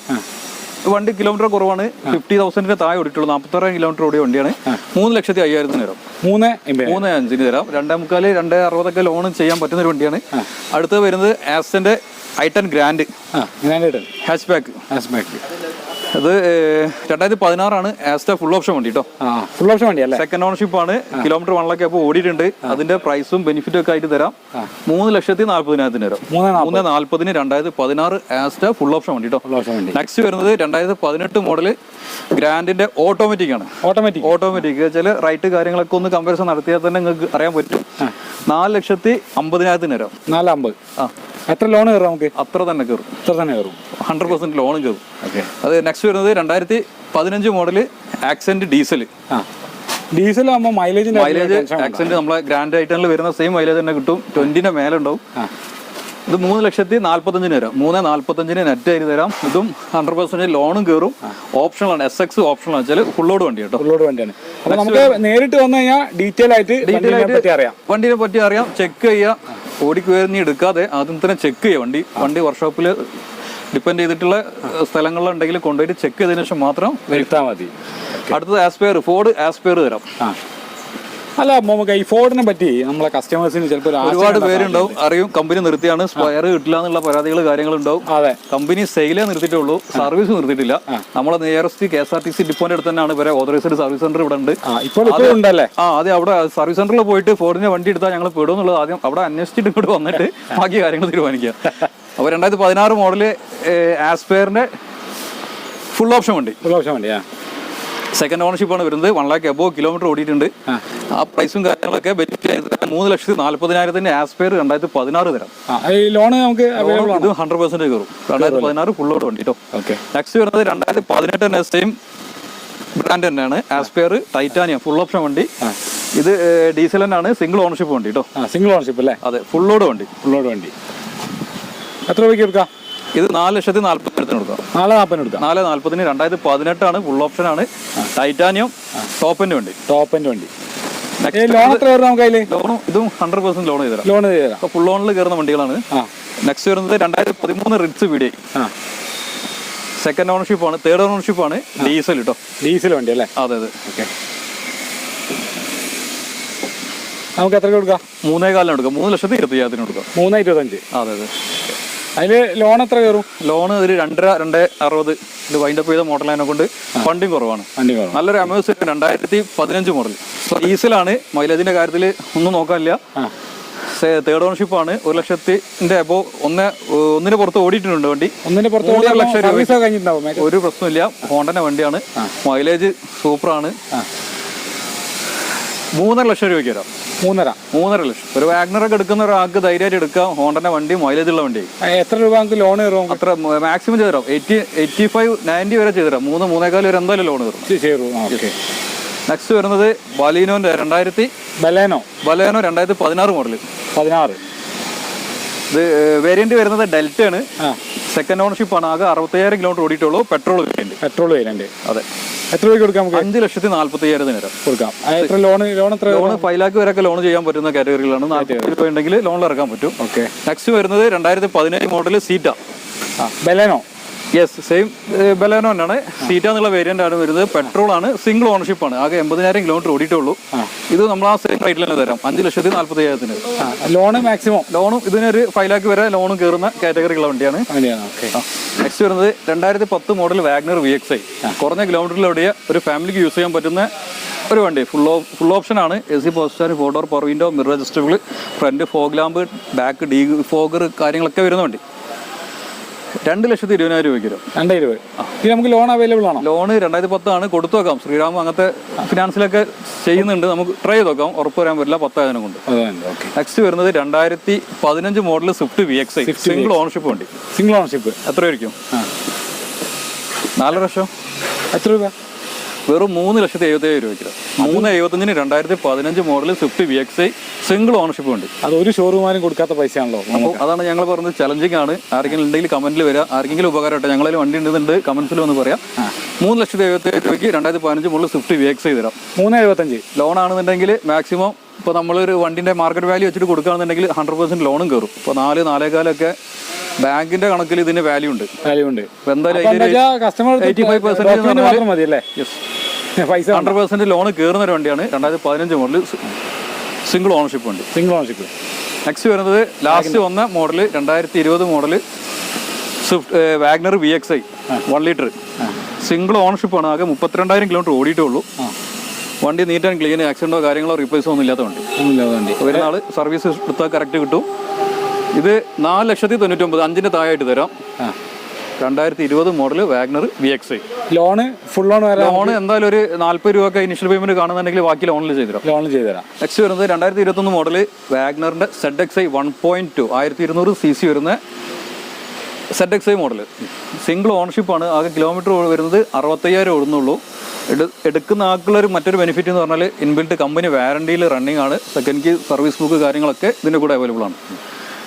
[SPEAKER 1] വണ്ടി കിലോമീറ്റർ കുറവാണ്. ഫിഫ്റ്റി തൗസൻഡിന്റെ താഴെ ഓടിയിട്ടുള്ളൂ. നാൽപ്പത്താറ് കിലോമീറ്റർ ഓടിയ വണ്ടിയാണ്. മൂന്ന് ലക്ഷത്തി അയ്യായിരത്തിന് തരാം.
[SPEAKER 2] മൂന്ന്
[SPEAKER 1] മൂന്ന് അഞ്ചിന് തരാം. രണ്ടേ മുക്കാൽ രണ്ടേ അറുപതൊക്കെ ലോൺ ചെയ്യാൻ പറ്റുന്ന ഒരു വണ്ടിയാണ്. അടുത്തത് വരുന്നത് ആസ്റ്റന്റെ ten Grand
[SPEAKER 2] hatchback
[SPEAKER 1] hatchback അത് രണ്ടായിരത്തി പതിനാറാണ് ആസ്റ്റ ഫുൾ ഓപ്ഷൻ വണ്ടി കേട്ടോ
[SPEAKER 2] ഫുൾ ഓപ്ഷൻ വണ്ടി അല്ലേ
[SPEAKER 1] സെക്കൻഡ് ഓണർഷിപ്പ് ആണ് കിലോമീറ്റർ വൺ ലാക്ക് അപ്പോൾ ഓടിയിട്ടുണ്ട്. അതിന്റെ പ്രൈസും ബെനിഫിറ്റും ഒക്കെ ആയിട്ട് തരാം. മൂന്ന് ലക്ഷത്തി നാല്പതിനായിരത്തിന് തരാം.
[SPEAKER 2] മൂന്ന്
[SPEAKER 1] നാല്പതിന് രണ്ടായിരത്തി പതിനാറ് ആസ്റ്റ ഫുൾ ഓപ്ഷൻ വണ്ടി കേട്ടോ
[SPEAKER 2] ഫുൾ ഓപ്ഷൻ വണ്ടി.
[SPEAKER 1] നെക്സ്റ്റ് വരുന്നത് രണ്ടായിരത്തി പതിനെട്ട് മോഡൽ ഗ്രാൻഡിന്റെ ഓട്ടോമാറ്റിക് ആണ്.
[SPEAKER 2] ഓട്ടോമാറ്റിക്
[SPEAKER 1] ഓട്ടോമാറ്റിക് ചില റൈറ്റ് കാര്യങ്ങളൊക്കെ ഒന്ന് കമ്പാരിസൺ നടത്തിയാൽ തന്നെ നിങ്ങൾക്ക് അറിയാൻ പറ്റും. നാല് ലക്ഷത്തി അമ്പതിനായിരത്തിന് തരാം.
[SPEAKER 2] നാല് അമ്പത്.
[SPEAKER 1] ആ.
[SPEAKER 2] എത്ര ലോൺ കയറും നമുക്ക്?
[SPEAKER 1] അത്ര തന്നെ കയറും.
[SPEAKER 2] അത്ര തന്നെ കയറും.
[SPEAKER 1] ഹൺഡ്രഡ് പെർസെന്റ് ലോണും കയറും.
[SPEAKER 2] ഓക്കെ
[SPEAKER 1] അത് നെക്സ്റ്റ് വരുന്നത് രണ്ടായിരത്തി പതിനഞ്ച് മോഡൽ ആക്സെന്റ് ഡീസൽ
[SPEAKER 2] ഡീസൽ ആകുമ്പോൾ മൈലേജ്
[SPEAKER 1] മൈലേജ് ആക്സെന്റ് നമ്മളെ ഗ്രാൻഡ് ഐറ്റണിൽ വരുന്ന സെയിം മൈലേജ് തന്നെ കിട്ടും. ട്വന്റിന്റെ മേലെ ഉണ്ടാവും. ഇത് മൂന്ന് ലക്ഷത്തി നാല്പത്തഞ്ചിന് തരാം. മൂന്ന് നാല്പത്തഞ്ചിന് നെറ്റ് ആയിട്ട് തരാം. ഇതും ഹൺഡ്രഡ് പെർസെന്റ് ലോണും കയറും. ഓപ്ഷണലാണ് എസ് എക്സ് ഓപ്ഷണൽ വെച്ചാൽ ഫുള്ളോട് വണ്ടി കേട്ടോ.
[SPEAKER 2] ഫുള്ളോട് വണ്ടിയാണ്. നമുക്ക് നേരിട്ട് വന്നു കഴിഞ്ഞാൽ ഡീറ്റെയിൽ ആയിട്ട് ഡീറ്റെയിൽ ആയിട്ട് അറിയാം.
[SPEAKER 1] വണ്ടിനെ പറ്റി അറിയാം. ചെക്ക് ചെയ്യുക ഓടിക്ക് വരുന്ന എടുക്കാതെ ആദ്യം തന്നെ ചെക്ക് ചെയ്യുക വണ്ടി വണ്ടി വർക്ക്ഷോപ്പിൽ ഡിപ്പെൻഡ് ചെയ്തിട്ടുള്ള സ്ഥലങ്ങളിലുണ്ടെങ്കിൽ കൊണ്ടുപോയിട്ട് ചെക്ക് ചെയ്തതിനു ശേഷം മാത്രം
[SPEAKER 2] വരുത്താൽ മതി.
[SPEAKER 1] അടുത്തത് ആസ്പെയർ ഫോർഡ് ആസ്പെയർ തരാം.
[SPEAKER 2] അല്ല നമുക്ക് ഈ ഫോർഡിനെ പറ്റി നമ്മളെ കസ്റ്റമേഴ്സിന് ചിലപ്പോൾ ഒരു
[SPEAKER 1] ഒരുപാട്. പേരുണ്ടാവും. അറിയും കമ്പനി നിർത്തിയാണ്. സ്പയർ കിട്ടില്ല എന്നുള്ള പരാതികൾ കാര്യങ്ങളുണ്ടാവും.
[SPEAKER 2] അതെ.
[SPEAKER 1] കമ്പനി സെയിലേ നിർത്തിയിട്ടുള്ളൂ. സർവീസ് നിർത്തിയിട്ടില്ല. നമ്മളെ nearest K S R T C ഡിപ്പോന്റെ അടുത്ത് തന്നെയാണ്. ഇവരെ ഓതറൈസ്ഡ് സർവീസ് സെന്റർ ഇവിടെ ഉണ്ട്.
[SPEAKER 2] ഉണ്ടല്ലേ?
[SPEAKER 1] ആ അതെ അവിടെ സർവീസ് സെന്ററിൽ പോയിട്ട് ഫോറിന്റെ വണ്ടി എടുത്താൽ ഞങ്ങൾ പെടും എന്നുള്ളത് ആദ്യം അവിടെ അന്വേഷിച്ചിട്ട് ഇങ്ങോട്ട് വന്നിട്ട് ബാക്കി കാര്യങ്ങൾ തീരുമാനിക്കുക. അപ്പോൾ രണ്ടായിരത്തി പതിനാറ് മോഡൽ ആസ്പെയറിന്റെ ഫുൾ ഓപ്ഷൻ വണ്ടി.
[SPEAKER 2] ഫുൾ ഓപ്ഷൻ വണ്ടി ആ.
[SPEAKER 1] സെക്കൻഡ് ഓണർഷിപ്പ് ആണ് വരുന്നത്. വൺ ലാക്ക് എബോ കിലോമീറ്റർ ഓടിയിട്ടുണ്ട്. ആ. പ്രൈസും കാര്യങ്ങളൊക്കെ ബെനിഫിറ്റ് മൂന്ന് ലക്ഷത്തി നാല്പതിനായിരത്തിന്റെ ആസ്പെയർ രണ്ടായിരത്തി പതിനാറ് തരാം.
[SPEAKER 2] ഈ ലോൺ നമുക്ക്
[SPEAKER 1] ഇത് ഹൺഡ്രഡ് പെർസെന്റ് കയറും. രണ്ടായിരത്തി പതിനാറ് ഫുള്ളോട് വണ്ടി കേട്ടോ നെക്സ്റ്റ് വരുന്നത് രണ്ടായിരത്തി പതിനെട്ട് സെയിം ബ്രാൻഡ് തന്നെയാണ്. ആസ്പെയർ ടൈറ്റാനിയം ഫുൾ ഓപ്ഷൻ വണ്ടി. ഇത് ഡീസൽ ആണ് സിംഗിൾ ഓണർഷിപ്പ് വണ്ടി കേട്ടോ
[SPEAKER 2] സിംഗിൾ ഓണർഷിപ്പ് അല്ലേ?
[SPEAKER 1] അതെ ഫുൾ ലോഡ് വണ്ടി.
[SPEAKER 2] ഫുൾ ലോഡ് വണ്ടി. എത്ര രൂപയ്ക്ക് എടുക്കാം?
[SPEAKER 1] ഇത് നാല് ലക്ഷത്തി നാല്പത്തിന് കൊടുക്കാം.
[SPEAKER 2] നാല് നാൽപ്പതിന് എടുക്കാം
[SPEAKER 1] നാല് നാല്പതിന് രണ്ടായിരത്തി പതിനെട്ടാണ് ഫുൾ ഓപ്ഷൻ ആണ്. ടൈറ്റാനിയം ടോപ്പിന്റെ വണ്ടി.
[SPEAKER 2] ടോപ്പിന്റെ വണ്ടി. ലോൺ എത്ര വരും നമുക്ക് അതിൽ
[SPEAKER 1] ലോണും ഇതും ഹൺഡ്രഡ് പെർസെന്റ് ലോൺ ചെയ്തരാം
[SPEAKER 2] ലോൺ ചെയ്ത് തരാം.
[SPEAKER 1] ഫുൾ ഓണിൽ കയറുന്ന വണ്ടികളാണ്. നെക്സ്റ്റ് വരുന്നത് രണ്ടായിരത്തി പതിമൂന്ന് റിറ്റ്സ് സെക്കൻഡ് ഓണർഷിപ്പ് ആണ്. തേർഡ് ഓണർഷിപ്പ് ആണ് ഡീസൽ കേട്ടോ
[SPEAKER 2] ഡീസൽ വണ്ടി അല്ലേ?
[SPEAKER 1] അതെ അതെ.
[SPEAKER 2] ഓക്കെ നമുക്ക് എത്ര കൊടുക്കാം?
[SPEAKER 1] മൂന്നേ കാലിന് കൊടുക്കാം. മൂന്ന് ലക്ഷത്തി ഇരുപത്തി അയ്യായിരത്തിന് കൊടുക്കാം.
[SPEAKER 2] മൂന്ന് ഇരുപത്തഞ്ച്.
[SPEAKER 1] അതെ അതെ.
[SPEAKER 2] അതിൽ ലോൺ എത്ര കയറും?
[SPEAKER 1] ലോൺ ഒരു രണ്ടര രണ്ട് അറുപത് ഇത് വൈൻഡപ്പ് ചെയ്ത മോഡൽ അതിനെ കൊണ്ട് ഫണ്ടിങ് കുറവാണ്. നല്ലൊരു അമേസ് രണ്ടായിരത്തി പതിനഞ്ച് മോഡൽ ഡീസലാണ് മൈലേജിന്റെ കാര്യത്തിൽ ഒന്നും നോക്കാനില്ല. തേർഡ് ഓണർഷിപ്പ് ആണ്. ഒരു ലക്ഷത്തിന്റെ അപ്പോ ഒന്ന് ഒന്നിന് പുറത്ത് ഓടിയിട്ടുണ്ട് വണ്ടി.
[SPEAKER 2] ഒന്നിന് പുറത്ത്
[SPEAKER 1] മൂന്നര ലക്ഷം രൂപ. ഒരു പ്രശ്നമില്ല ഹോണ്ടന്റെ വണ്ടിയാണ്. മൈലേജ് സൂപ്പറാണ് മൂന്നര ലക്ഷം രൂപയ്ക്ക് വരാം
[SPEAKER 2] മൂന്നര
[SPEAKER 1] മൂന്നര ലക്ഷം. ഒരു വാഗ്നറൊക്കെ എടുക്കുന്ന ഒരാൾക്ക് ധൈര്യമായിട്ട് എടുക്കാം. ഹോണ്ടന്റെ വണ്ടി മൈലേജ് ഉള്ള വണ്ടി.
[SPEAKER 2] എത്ര രൂപ നമുക്ക് ലോൺ കയറും?
[SPEAKER 1] അത്ര മാക്സിമം ചെയ്ത് തരാം. എയ്റ്റി എയ്റ്റി ഫൈവ് നയന്റി വരെ ചെയ്ത് തരാം. മൂന്ന് മൂന്നേക്കാൽ വരെ എന്തായാലും ലോൺ കയറും.
[SPEAKER 2] ഓക്കെ.
[SPEAKER 1] നെക്സ്റ്റ് വരുന്നത് ബലീനോന്റെ രണ്ടായിരത്തി
[SPEAKER 2] ബലേനോ?
[SPEAKER 1] ബലേനോ രണ്ടായിരത്തി പതിനാറ് മോഡൽ
[SPEAKER 2] പതിനാറ്.
[SPEAKER 1] ഇത് വേരിയന്റ് വരുന്നത് ഡെൽറ്റ ആണ് സെക്കൻഡ് ഓണർഷിപ്പ് ആണ്. ആകെ അറുപത്തയ്യായിരം കിലോമീറ്റർ ഓടിയിട്ടുള്ളൂ. പെട്രോൾ വേരിയന്റ്
[SPEAKER 2] പെട്രോൾ വേരിയന്റ്
[SPEAKER 1] അതെ.
[SPEAKER 2] എത്ര രൂപയ്ക്ക് കൊടുക്കാം നമുക്ക്?
[SPEAKER 1] അഞ്ച് ലക്ഷത്തി നാല്പത്തി അയ്യായിരത്തിന്
[SPEAKER 2] കൊടുക്കാം. എത്ര ലോൺ ലോൺ എത്ര
[SPEAKER 1] ലോൺ ഫൈവ് ലാക്ക് വരെയൊക്കെ ലോൺ ചെയ്യാൻ പറ്റുന്ന കാറ്റഗറികളാണ് നാൽപ്പത്തി രൂപ ഉണ്ടെങ്കിൽ ലോണിൽ ഇറക്കാൻ പറ്റും.
[SPEAKER 2] ഓക്കെ.
[SPEAKER 1] നെക്സ്റ്റ് വരുന്നത് രണ്ടായിരത്തി പതിനേഴ് model Zeta
[SPEAKER 2] Baleno?
[SPEAKER 1] Yes same Baleno തന്നെയാണ് സീറ്റ എന്നുള്ള വേരിയന്റ് ആണ് വരുന്നത്. പെട്രോൾ ആണ്. സിംഗിൾ ഓണർഷിപ്പ് ആണ്. ആകെ എൺപതിനായിരം കിലോമീറ്റർ ഓടിയിട്ടുള്ളൂ. ഇത് നമ്മൾ ആ സെയിം റേറ്റിൽ തന്നെ തരാം. അഞ്ച് ലക്ഷത്തി നാല്പത്തി അയ്യായിരത്തിന്
[SPEAKER 2] ലോൺ ലോണ് മാക്സിമം
[SPEAKER 1] ലോണും ഇതിനൊരു ഫൈവ് ലാക്ക് വരെ ലോണും കയറുന്ന കാറ്റഗറിയുള്ള വണ്ടിയാണ്. നെക്സ്റ്റ് വരുന്നത് രണ്ടായിരത്തി പത്ത് model WagonR V X I കുറഞ്ഞ കിലോമീറ്ററിൽ ഓടിയ ഒരു ഫാമിലിക്ക് യൂസ് ചെയ്യാൻ പറ്റുന്ന ഒരു വണ്ടി. ഫുൾ ഫുൾ ഓപ്ഷൻ ആണ്. A C പോസ്റ്റാൻ four door power window mirror adjustable front fog lamp back defogger കാര്യങ്ങളൊക്കെ വരുന്ന വണ്ടി. രണ്ട് ലക്ഷത്തി ഇരുപതിനായിരം രൂപയ്ക്ക് വരും.
[SPEAKER 2] രണ്ട് ഇരുപത്. ഇത് നമുക്ക് ലോൺ അവൈലബിൾ ആണോ?
[SPEAKER 1] ലോൺ രണ്ടായിരത്തി പത്താണ് കൊടുത്തു വെക്കാം. ശ്രീറാം അങ്ങനത്തെ ഫിനാൻസിലൊക്കെ ചെയ്യുന്നുണ്ട്. നമുക്ക് ട്രൈ ചെയ്ത് നോക്കാം. ഉറപ്പ് വരാൻ പറ്റില്ല. പത്തായിരം കൊണ്ട്. നെക്സ്റ്റ് വരുന്നത് രണ്ടായിരത്തി പതിനഞ്ച് model Swift V X I single ownership വണ്ടി.
[SPEAKER 2] സിംഗിൾ ഓണർഷിപ്പ്
[SPEAKER 1] എത്ര ആയിരിക്കും നാലര ലക്ഷം?
[SPEAKER 2] എത്ര രൂപ?
[SPEAKER 1] വെറും മൂന്ന് ലക്ഷത്തി എഴുപത്തി ഏഴ് രൂപയ്ക്ക്. മൂന്ന് എഴുപത്തഞ്ചിന് രണ്ടായിരത്തി പതിനഞ്ച് model Swift V X I single ownership ഉണ്ട്.
[SPEAKER 2] അത് ഒരു ഷോറൂമാനും കൊടുക്കാത്ത പൈസയാണല്ലോ
[SPEAKER 1] അപ്പോൾ അതാണ് ഞങ്ങൾ പറഞ്ഞത് ചലഞ്ചിങ് ആണ്. ആർക്കെങ്കിലും ഉണ്ടെങ്കിൽ കമന്റിൽ വരിക ആർക്കെങ്കിലും ഉപകാരമായിട്ട് ഞങ്ങളിൽ വണ്ടി ഉണ്ടെന്നുണ്ട് കമന്റ്സിൽ വന്ന് പറയാം. മൂന്ന് ലക്ഷത്തി എഴുപത്തി ഏഴ് രൂപയ്ക്ക് രണ്ടായിരത്തി പതിനഞ്ച് model Swift V X I തരാം.
[SPEAKER 2] മൂന്ന് എഴുപത്തഞ്ച്
[SPEAKER 1] ലോൺ ആണെന്നുണ്ടെങ്കിൽ മാക്സിമം ഇപ്പോൾ നമ്മളൊരു വണ്ടിന്റെ മാർക്കറ്റ് വാല്യൂ വെച്ചിട്ട് കൊടുക്കുകയാണെന്നുണ്ടെങ്കിൽ ഹൺഡ്രഡ് പെർസെന്റ് ലോണും കയറും ഇപ്പോൾ നാല് നാലേകാലൊക്കെ ബാങ്കിന്റെ കണക്കിൽ ഇതിന് വാല്യൂ ഉണ്ട്.
[SPEAKER 2] വാല്യൂ ഉണ്ട്. കസ്റ്റമർ
[SPEAKER 1] 85% എന്ന്
[SPEAKER 2] മാത്രം മതി അല്ലേ? പൈസ
[SPEAKER 1] ഹൺഡ്രഡ് പെർസെന്റ് ലോൺ കയറുന്ന ഒരു വണ്ടിയാണ്. രണ്ടായിരത്തി പതിനഞ്ച് മോഡൽ സിംഗിൾ ഓണർഷിപ്പ് ഉണ്ട്.
[SPEAKER 2] സിംഗിൾ ഓണർഷിപ്പ്
[SPEAKER 1] നെക്സ്റ്റ് വരുന്നത് ലാസ്റ്റ് വന്ന മോഡൽ രണ്ടായിരത്തി ഇരുപത് model Swift WagonR V X I one litre single ownership ആണ്. ആകെ മുപ്പത്തിരണ്ടായിരം കിലോമീറ്റർ ഓടിയിട്ടുള്ളൂ വണ്ടി നീറ്റ് ആൻഡ് ക്ലീൻ ആക്സിഡന്റോ കാര്യങ്ങളോ റീപ്ലേസോ ഒന്നും ഇല്ലാത്ത വണ്ടി.
[SPEAKER 2] ഒരാൾ വണ്ടി.
[SPEAKER 1] സർവീസ് എടുത്താൽ കറക്റ്റ് കിട്ടും. ഇത് നാല് ലക്ഷത്തി തൊണ്ണൂറ്റൊമ്പത് അഞ്ചിന്റെ താഴായിട്ട് തരാം. രണ്ടായിരത്തി ഇരുപത് model WagonR V X
[SPEAKER 2] loan full loan
[SPEAKER 1] loan എന്തായാലും ഒരു നാല്പത് രൂപ ഇനിഷ്യൽ പേയ്മെന്റ് കാണുന്നുണ്ടെങ്കിൽ ബാക്കി ലോണിൽ ചെയ്തുതരാം
[SPEAKER 2] ലോൺ ചെയ്ത് തരാം.
[SPEAKER 1] നെക്സ്റ്റ് വരുന്നത് രണ്ടായിരത്തി ഇരുപത്തൊന്ന് model വാഗ്നറിന്റെ Z X I one point two ആയിരത്തി ഇരുന്നൂറ് സി സി വരുന്ന Z X I model single ownership ആണ്. ആകെ കിലോമീറ്റർ വരുന്നത് അറുപത്തയ്യായിരം ഓടുന്നുള്ളൂ. എടുക്കുന്ന എടുക്കുന്ന ആൾക്കുള്ളൊരു മറ്റൊരു ബെനിഫിറ്റ് എന്ന് പറഞ്ഞാൽ ഇൻബിൽറ്റ് കമ്പനി വാറണ്ടിയിൽ റണ്ണിങ് ആണ്. സെക്കൻഡ് കീ സർവീസ് ബുക്ക് കാര്യങ്ങളൊക്കെ ഇതിന്റെ കൂടെ അവൈലബിൾ ആണ്.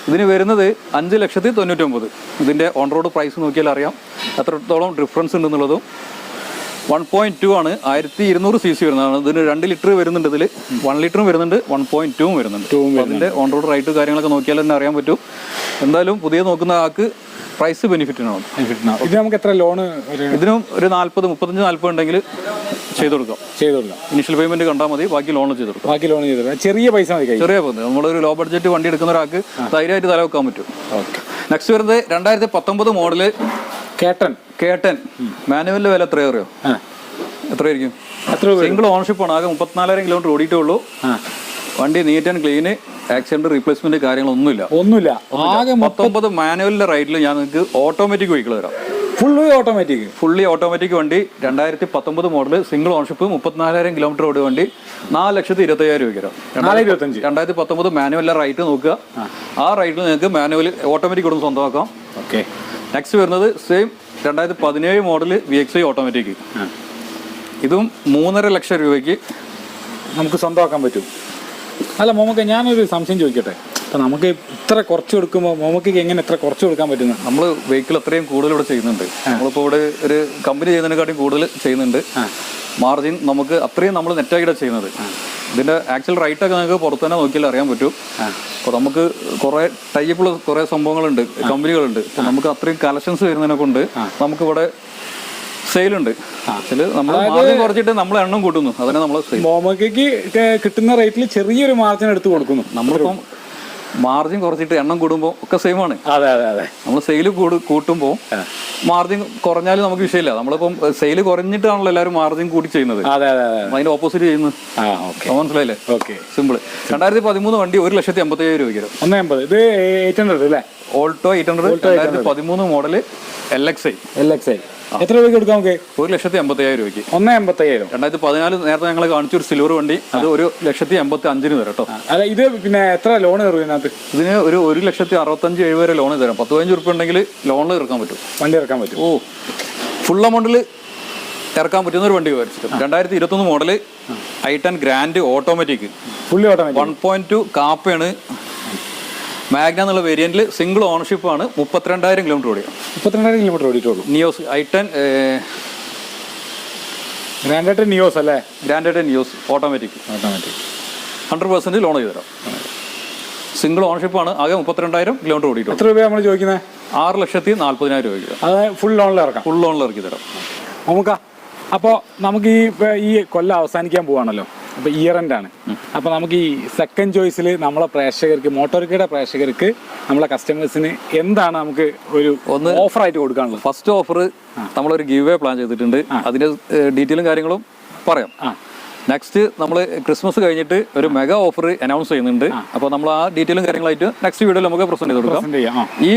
[SPEAKER 1] ഇതിന് വരുന്നത് അഞ്ച് ലക്ഷത്തി തൊണ്ണൂറ്റൊമ്പത്. ഇതിന്റെ ഓൺ റോഡ് പ്രൈസ് നോക്കിയാൽ അറിയാം അത്രത്തോളം ഡിഫറൻസ് ഉണ്ടെന്നുള്ളതും വൺ പോയിന്റ് ടു ആണ്. ആയിരത്തി ഇരുന്നൂറ് സി സി വരുന്നതാണ്. ഇതിന് രണ്ട് ലിറ്റർ വരുന്നുണ്ട് ഇതിൽ വൺ ലിറ്ററും വരുന്നുണ്ട്. വൺ പോയിന്റ് ടൂവും വരുന്നുണ്ട്. അതിന്റെ ഓൺ റോഡ് റൈറ്റ് കാര്യങ്ങളൊക്കെ നോക്കിയാൽ തന്നെ അറിയാൻ പറ്റും. എന്തായാലും പുതിയ നോക്കുന്ന ആൾക്ക് പ്രൈസ് ബെനിഫിറ്റ് ആണ്
[SPEAKER 2] ഇത് നമുക്ക് എത്ര ലോൺ
[SPEAKER 1] ഇതിനും ഒരു നാല്പത് മുപ്പത്തഞ്ച് നാല്പത് ഉണ്ടെങ്കിൽ ചെയ്തു കൊടുക്കാം.
[SPEAKER 2] ചെയ്തു കൊടുക്കാം.
[SPEAKER 1] ഇനിഷ്യൽ പേയ്മെന്റ് കണ്ടാൽ മതി. ബാക്കി ലോൺ ചെയ്തു കൊടുക്കാം.
[SPEAKER 2] ബാക്കി ലോൺ ചെയ്തു കൊടുക്കാം. ചെറിയ പൈസ മതി
[SPEAKER 1] ചെറിയ പോകുന്നത് നമ്മളൊരു ലോ ബഡ്ജറ്റ് വണ്ടി എടുക്കുന്ന ഒരാൾക്ക് ധൈര്യമായിട്ട് തല വെക്കാൻ പറ്റും.
[SPEAKER 2] ഓക്കെ.
[SPEAKER 1] നെക്സ്റ്റ് വരുന്നത് രണ്ടായിരത്തി പത്തൊമ്പത് മോഡൽ
[SPEAKER 2] കേട്ടൻ
[SPEAKER 1] കേട്ടൻ. മാനുവലിന്റെ വില എത്രയാ അറിയോ? എത്രയായിരിക്കും?
[SPEAKER 2] എത്ര
[SPEAKER 1] സിംഗിൾ ഓണർഷിപ്പ് ആണ്. ആകെ മുപ്പത്തിനാലായിരം കിലോമീറ്റർ ഓടിയിട്ടേ ഉള്ളൂ. വണ്ടി neat and clean accident replacement കാര്യങ്ങളൊന്നുമില്ല.
[SPEAKER 2] ഒന്നുമില്ല. ആകെ
[SPEAKER 1] പത്തൊമ്പത് മാനുവലിന്റെ റൈറ്റിൽ ഞാൻ നിങ്ങൾക്ക് ഓട്ടോമാറ്റിക് വെഹിക്കിൾ തരാം.
[SPEAKER 2] ഫുള്ളി ഓട്ടോമാറ്റിക്
[SPEAKER 1] ഫുള്ളി ഓട്ടോമാറ്റിക് വണ്ടി രണ്ടായിരത്തി പത്തൊമ്പത് മോഡൽ സിംഗിൾ ഓണർഷിപ്പ് മുപ്പത്തിനാലായിരം കിലോമീറ്റർ ഓടിയ വണ്ടി നാല് ലക്ഷത്തി ഇരുപത്തയ്യായിരം രൂപ രണ്ടായിരത്തി പത്തൊമ്പത് മാനുവലിന്റെ റൈറ്റ് നോക്കുക. ആ. റൈറ്റിൽ നിങ്ങൾക്ക് മാനുവൽ ഓട്ടോമാറ്റിക് കൊടുന്ന് സ്വന്തമാക്കാം.
[SPEAKER 2] ഓക്കെ
[SPEAKER 1] നെക്സ്റ്റ് വരുന്നത് സെയിം രണ്ടായിരത്തി പതിനേഴ് model V X I automatic ഇതും മൂന്നര ലക്ഷം രൂപയ്ക്ക്
[SPEAKER 2] നമുക്ക് സ്വന്തമാക്കാൻ പറ്റും. അല്ല മോമക്ക് ഞാനൊരു സംശയം ചോദിക്കട്ടെ? അപ്പം നമുക്ക് ഇത്ര കുറച്ച് കൊടുക്കുമ്പോൾ മോമക്ക് എങ്ങനെ ഇത്ര കുറച്ച് കൊടുക്കാൻ പറ്റുന്നത്
[SPEAKER 1] നമ്മൾ വെഹിക്കിൾ അത്രയും കൂടുതൽ ഇവിടെ ചെയ്യുന്നുണ്ട്. നമ്മളിപ്പോൾ ഇവിടെ ഒരു കമ്പനി ചെയ്യുന്നതിനെക്കാട്ടും കൂടുതൽ ചെയ്യുന്നുണ്ട്. മാർജിൻ നമുക്ക് അത്രയും നമ്മൾ നെറ്റായിട്ടാണ് ചെയ്യുന്നത്. ഇതിന്റെ ആക്ച്വൽ റൈറ്റ് ഒക്കെ നിങ്ങൾക്ക് പുറത്തു തന്നെ നോക്കിയാൽ അറിയാൻ പറ്റും. അപ്പോൾ നമുക്ക് കുറേ ടൈപ്പുള്ള കുറേ സംഭവങ്ങളുണ്ട് കമ്പനികളുണ്ട്. അപ്പോൾ നമുക്ക് അത്രയും കളക്ഷൻസ് വരുന്നതിനെ കൊണ്ട് നമുക്ക് ഇവിടെ സെയിലുണ്ട് കുറച്ചിട്ട് നമ്മൾ എണ്ണം കൂട്ടുന്നു. അതിനെ നമ്മൾ
[SPEAKER 2] കിട്ടുന്ന റേറ്റിൽ ചെറിയൊരു മാർജിൻ എടുത്ത് കൊടുക്കുന്നു.
[SPEAKER 1] നമ്മളിപ്പം മാർജിൻ കുറച്ചിട്ട് എണ്ണം കൂടുമ്പോൾ ഒക്കെ സെയിം ആണ്.
[SPEAKER 2] അതെ അതെ അതെ.
[SPEAKER 1] നമ്മൾ സെയിൽ കൂട് കൂട്ടുമ്പോൾ മാർജിൻ കുറഞ്ഞാലും നമുക്ക് വിഷയമില്ല. നമ്മളിപ്പം സെയിൽ കുറഞ്ഞിട്ടാണല്ലോ എല്ലാവരും മാർജിൻ കൂടി ചെയ്യുന്നത്.
[SPEAKER 2] അതെ അതെ അതെ
[SPEAKER 1] അതിന്റെ ഓപ്പോസിറ്റ് ചെയ്യുന്നത് മനസ്സിലായില്ലേ?
[SPEAKER 2] ഓക്കെ
[SPEAKER 1] സിമ്പിൾ രണ്ടായിരത്തി പതിമൂന്ന് വണ്ടി ഒരു ലക്ഷത്തി അമ്പത്തി അയ്യായിരം രൂപയ്ക്ക്
[SPEAKER 2] ഇത് എയ്റ്റ് ഹൺഡ്രഡ് അല്ലേ?
[SPEAKER 1] ഓൾട്ടോ എയ്റ്റ് ഹൺഡ്രഡ് രണ്ടായിരത്തി പതിമൂന്ന് model L X I
[SPEAKER 2] L X I എത്ര രൂപയ്ക്ക് കൊടുക്കാം നമുക്ക്?
[SPEAKER 1] ഒരു ലക്ഷത്തി അമ്പത്തയ്യായിരം രൂപയ്ക്ക്.
[SPEAKER 2] ഒന്ന് അമ്പത്തയ്യായിരം
[SPEAKER 1] രണ്ടായിരത്തി പതിനാല് നേരത്തെ ഞങ്ങൾ കാണിച്ച ഒരു സിൽവർ വണ്ടി അത് ഒരു ലക്ഷത്തി അമ്പത്തി അഞ്ചിന് തരാം കേട്ടോ.
[SPEAKER 2] അല്ല ഇത് പിന്നെ എത്ര ലോൺ കയറും ഇതിനകത്ത്?
[SPEAKER 1] ഇതിന് ഒരു ഒരു ലക്ഷത്തി അറുപത്തഞ്ച് എഴുപത് വരെ ലോൺ തരാം. പത്ത് പതിനഞ്ച് ഉറുപ്പ് ഉണ്ടെങ്കിൽ ലോണിൽ ഇറക്കാൻ പറ്റും.
[SPEAKER 2] വണ്ടി ഇറക്കാൻ പറ്റും.
[SPEAKER 1] ഓ ഫുൾ എമൗണ്ടിൽ ഇറക്കാൻ പറ്റുന്ന ഒരു വണ്ടി മേടിച്ചിട്ട് രണ്ടായിരത്തി ഇരുപത്തൊന്ന് model I ten Grand automatic
[SPEAKER 2] fully automatic
[SPEAKER 1] one point two കാപ്പയാണ് Magna എന്നുള്ള വേരിയന്റിൽ സിംഗിൾ ഓണർഷിപ്പ് ആണ്. മുപ്പത്തിരണ്ടായിരം കിലോമീറ്റർ ഓടിയത്.
[SPEAKER 2] മുപ്പത്തിരണ്ടായിരം കിലോമീറ്റർ ഓടിയിട്ടുള്ളൂ.
[SPEAKER 1] നിയോസ് ഐ ടെൻ
[SPEAKER 2] ഗ്രാൻഡേറ്റ് നിയോസ് അല്ലേ?
[SPEAKER 1] ഗ്രാൻഡേറ്റ് Nios automatic
[SPEAKER 2] automatic
[SPEAKER 1] hundred percent loan ചെയ്ത് തരാം സിംഗിൾ ഓണർഷിപ്പ് ആണ്. ആകെ മുപ്പത്തിരണ്ടായിരം കിലോമീറ്റർ ഓടിയിട്ടുള്ളൂ.
[SPEAKER 2] എത്ര രൂപയാണ് നമ്മൾ ചോദിക്കുന്നത്
[SPEAKER 1] ആറ് ലക്ഷത്തി നാല്പതിനായിരം രൂപയ്ക്ക്
[SPEAKER 2] അത് ഫുൾ ലോണിൽ ഇറക്കാം.
[SPEAKER 1] ഫുൾ ലോണിൽ ഇറക്കി തരാം.
[SPEAKER 2] നമുക്ക് അപ്പോൾ നമുക്ക് ഈ ഈ കൊല്ലം അവസാനിക്കാൻ പോവാണല്ലോ. അപ്പോൾ ഇയർ എൻഡ് ആണ്. അപ്പോൾ നമുക്ക് ഈ സെക്കൻഡ് ചോയ്സിൽ നമ്മളെ പ്രേക്ഷകർക്ക് മോട്ടോർക്കയുടെ പ്രേക്ഷകർക്ക് നമ്മളെ കസ്റ്റമേഴ്സിന് എന്താണ് നമുക്ക് ഒരു
[SPEAKER 1] ഒന്ന്
[SPEAKER 2] ഓഫർ ആയിട്ട് കൊടുക്കാനുള്ളത്
[SPEAKER 1] ഫസ്റ്റ് ഓഫർ നമ്മളൊരു ഗീവ് വേ പ്ലാൻ ചെയ്തിട്ടുണ്ട് അതിന്റെ ഡീറ്റെയിലും കാര്യങ്ങളും പറയാം. നെക്സ്റ്റ് നമ്മൾ ക്രിസ്മസ് കഴിഞ്ഞിട്ട് ഒരു മെഗാ ഓഫർ അനൗൺസ് ചെയ്യുന്നുണ്ട്. അപ്പോൾ നമ്മൾ ആ ഡീറ്റെയിലും കാര്യങ്ങളായിട്ട് നെക്സ്റ്റ് വീഡിയോയിൽ നമുക്ക് പ്രസന്റ് ചെയ്ത് കൊടുക്കാം. ഈ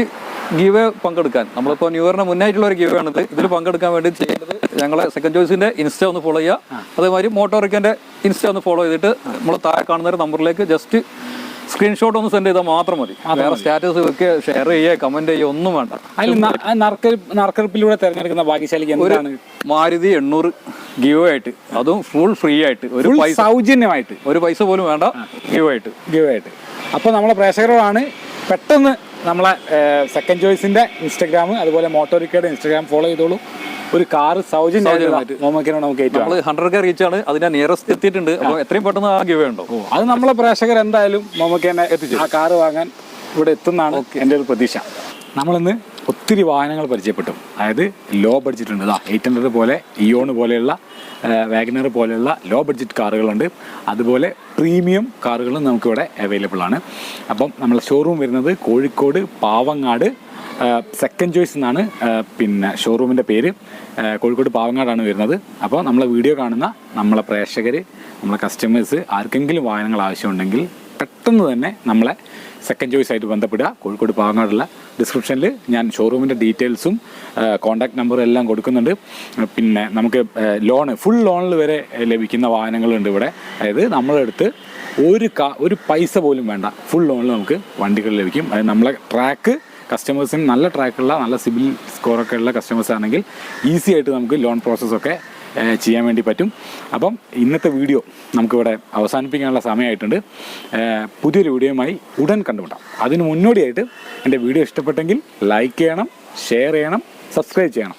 [SPEAKER 1] ഗീവ് പങ്കെടുക്കാൻ നമ്മളിപ്പോൾ ന്യൂ ഇയറിന് മുന്നായിട്ടുള്ള ഒരു ഗീവ് ആണിത്. ഇതിൽ പങ്കെടുക്കാൻ വേണ്ടി ചെയ്യേണ്ടത് ഞങ്ങളെ സെക്കൻഡ് ചോയ്സിന്റെ ഇൻസ്റ്റ ഒന്ന് ഫോളോ ചെയ്യുക. അതേമാതിരി മോട്ടോറിക്കന്റെ ഇൻസ്റ്റ ഒന്ന് ഫോളോ ചെയ്തിട്ട് നമ്മൾ താഴെ കാണുന്ന ഒരു നമ്പറിലേക്ക് ജസ്റ്റ് സ്ക്രീൻഷോട്ട് ഒന്ന് സെൻഡ് ചെയ്താൽ മാത്രം മതി. വേറെ സ്റ്റാറ്റസ് വെക്കുക ഷെയർ ചെയ്യുക കമന്റ് ചെയ്യുക ഒന്നും വേണ്ട.
[SPEAKER 2] നറുക്കെടുപ്പിലൂടെ തിരഞ്ഞെടുക്കുന്ന ഭാഗ്യശാലിക്ക് എന്താണ്?
[SPEAKER 1] മാരുതി എണ്ണൂറ് ഗീവ് ആയിട്ട് അതും ഫുൾ ഫ്രീ ആയിട്ട് ഒരു പൈസ
[SPEAKER 2] സൗജന്യമായിട്ട്.
[SPEAKER 1] ഒരു പൈസ പോലും വേണ്ട ഗീവ് ആയിട്ട്.
[SPEAKER 2] ഗീവ് ആയിട്ട്. അപ്പോൾ നമ്മളെ പ്രേക്ഷകരോടാണ് പെട്ടെന്ന് നമ്മളെ സെക്കൻഡ് ചോയ്സിന്റെ ഇൻസ്റ്റഗ്രാം അതുപോലെ മോട്ടോറിക്കയുടെ ഇൻസ്റ്റഗ്രാം ഫോളോ ചെയ്തോളൂ. ഒരു കാർ സൗജന്യമായിട്ട്. നമുക്ക് ഏറ്റവും
[SPEAKER 1] ഹൺഡ്രഡ് കെ റീച്ച് ആണ്. അതിന്റെ നിയറസ്റ്റ് എത്തിയിട്ടുണ്ട്. അപ്പോൾ എത്രയും പെട്ടെന്ന് ആ ഗീവ് ഉണ്ടോ?
[SPEAKER 2] അത് നമ്മളെ പ്രേക്ഷകർ എന്തായാലും നമുക്ക് തന്നെ ആ കാർ വാങ്ങാൻ ഇവിടെ എത്തുന്നതാണ് എന്റെ ഒരു പ്രതീക്ഷ. നമ്മളിന്ന് ഒത്തിരി വാഹനങ്ങൾ പരിചയപ്പെട്ടു. അതായത് ലോ ബഡ്ജറ്റ് ഉണ്ട്. ഇതാ എയ്റ്റ് ഹൺഡ്രഡ് പോലെ ഇയോൺ പോലെയുള്ള വാഗനർ പോലെയുള്ള ലോ ബഡ്ജറ്റ് കാറുകളുണ്ട്. അതുപോലെ പ്രീമിയം കാറുകളും നമുക്കിവിടെ അവൈലബിൾ ആണ്. അപ്പം നമ്മൾ ഷോറൂം വരുന്നത് കോഴിക്കോട് പാവങ്ങാട് സെക്കൻഡ് ചോയ്സ് എന്നാണ് പിന്നെ ഷോറൂമിന്റെ പേര്. കോഴിക്കോട് പാവങ്ങാടാണ് വരുന്നത്. അപ്പോൾ നമ്മളെ വീഡിയോ കാണുന്ന നമ്മളെ പ്രേക്ഷകർ നമ്മളെ കസ്റ്റമേഴ്സ് ആർക്കെങ്കിലും വാഹനങ്ങൾ ആവശ്യമുണ്ടെങ്കിൽ പെട്ടെന്ന് തന്നെ നമ്മളെ സെക്കൻഡ് ചോയ്സ് ആയിട്ട് ബന്ധപ്പെടുക. കോഴിക്കോട് പാവങ്ങാടുള്ള ഡിസ്ക്രിപ്ഷനിൽ ഞാൻ ഷോറൂമിന്റെ ഡീറ്റെയിൽസും കോൺടാക്ട് നമ്പറും എല്ലാം കൊടുക്കുന്നുണ്ട്. പിന്നെ നമുക്ക് ലോണ് ഫുൾ ലോണിൽ വരെ ലഭിക്കുന്ന വാഹനങ്ങളുണ്ട് ഇവിടെ. അതായത് നമ്മളെടുത്ത് ഒരു ഒരു പൈസ പോലും വേണ്ട. ഫുൾ ലോണിൽ നമുക്ക് വണ്ടികൾ ലഭിക്കും. അതായത് നമ്മളെ ട്രാക്ക് കസ്റ്റമേഴ്സിന് നല്ല ട്രാക്കുള്ള നല്ല സിബിൽ സ്കോറൊക്കെ ഉള്ള കസ്റ്റമേഴ്സ് ആണെങ്കിൽ ഈസി ആയിട്ട് നമുക്ക് ലോൺ പ്രോസസ്സൊക്കെ ചെയ്യാൻ വേണ്ടി പറ്റും. അപ്പം ഇന്നത്തെ വീഡിയോ നമുക്കിവിടെ അവസാനിപ്പിക്കാനുള്ള സമയമായിട്ടുണ്ട്. പുതിയൊരു വീഡിയോയുമായി ഉടൻ കണ്ടുമുട്ടാം. അതിന് മുന്നോടിയായിട്ട് എന്റെ വീഡിയോ ഇഷ്ടപ്പെട്ടെങ്കിൽ ലൈക്ക് ചെയ്യണം ഷെയർ ചെയ്യണം സബ്സ്ക്രൈബ് ചെയ്യണം.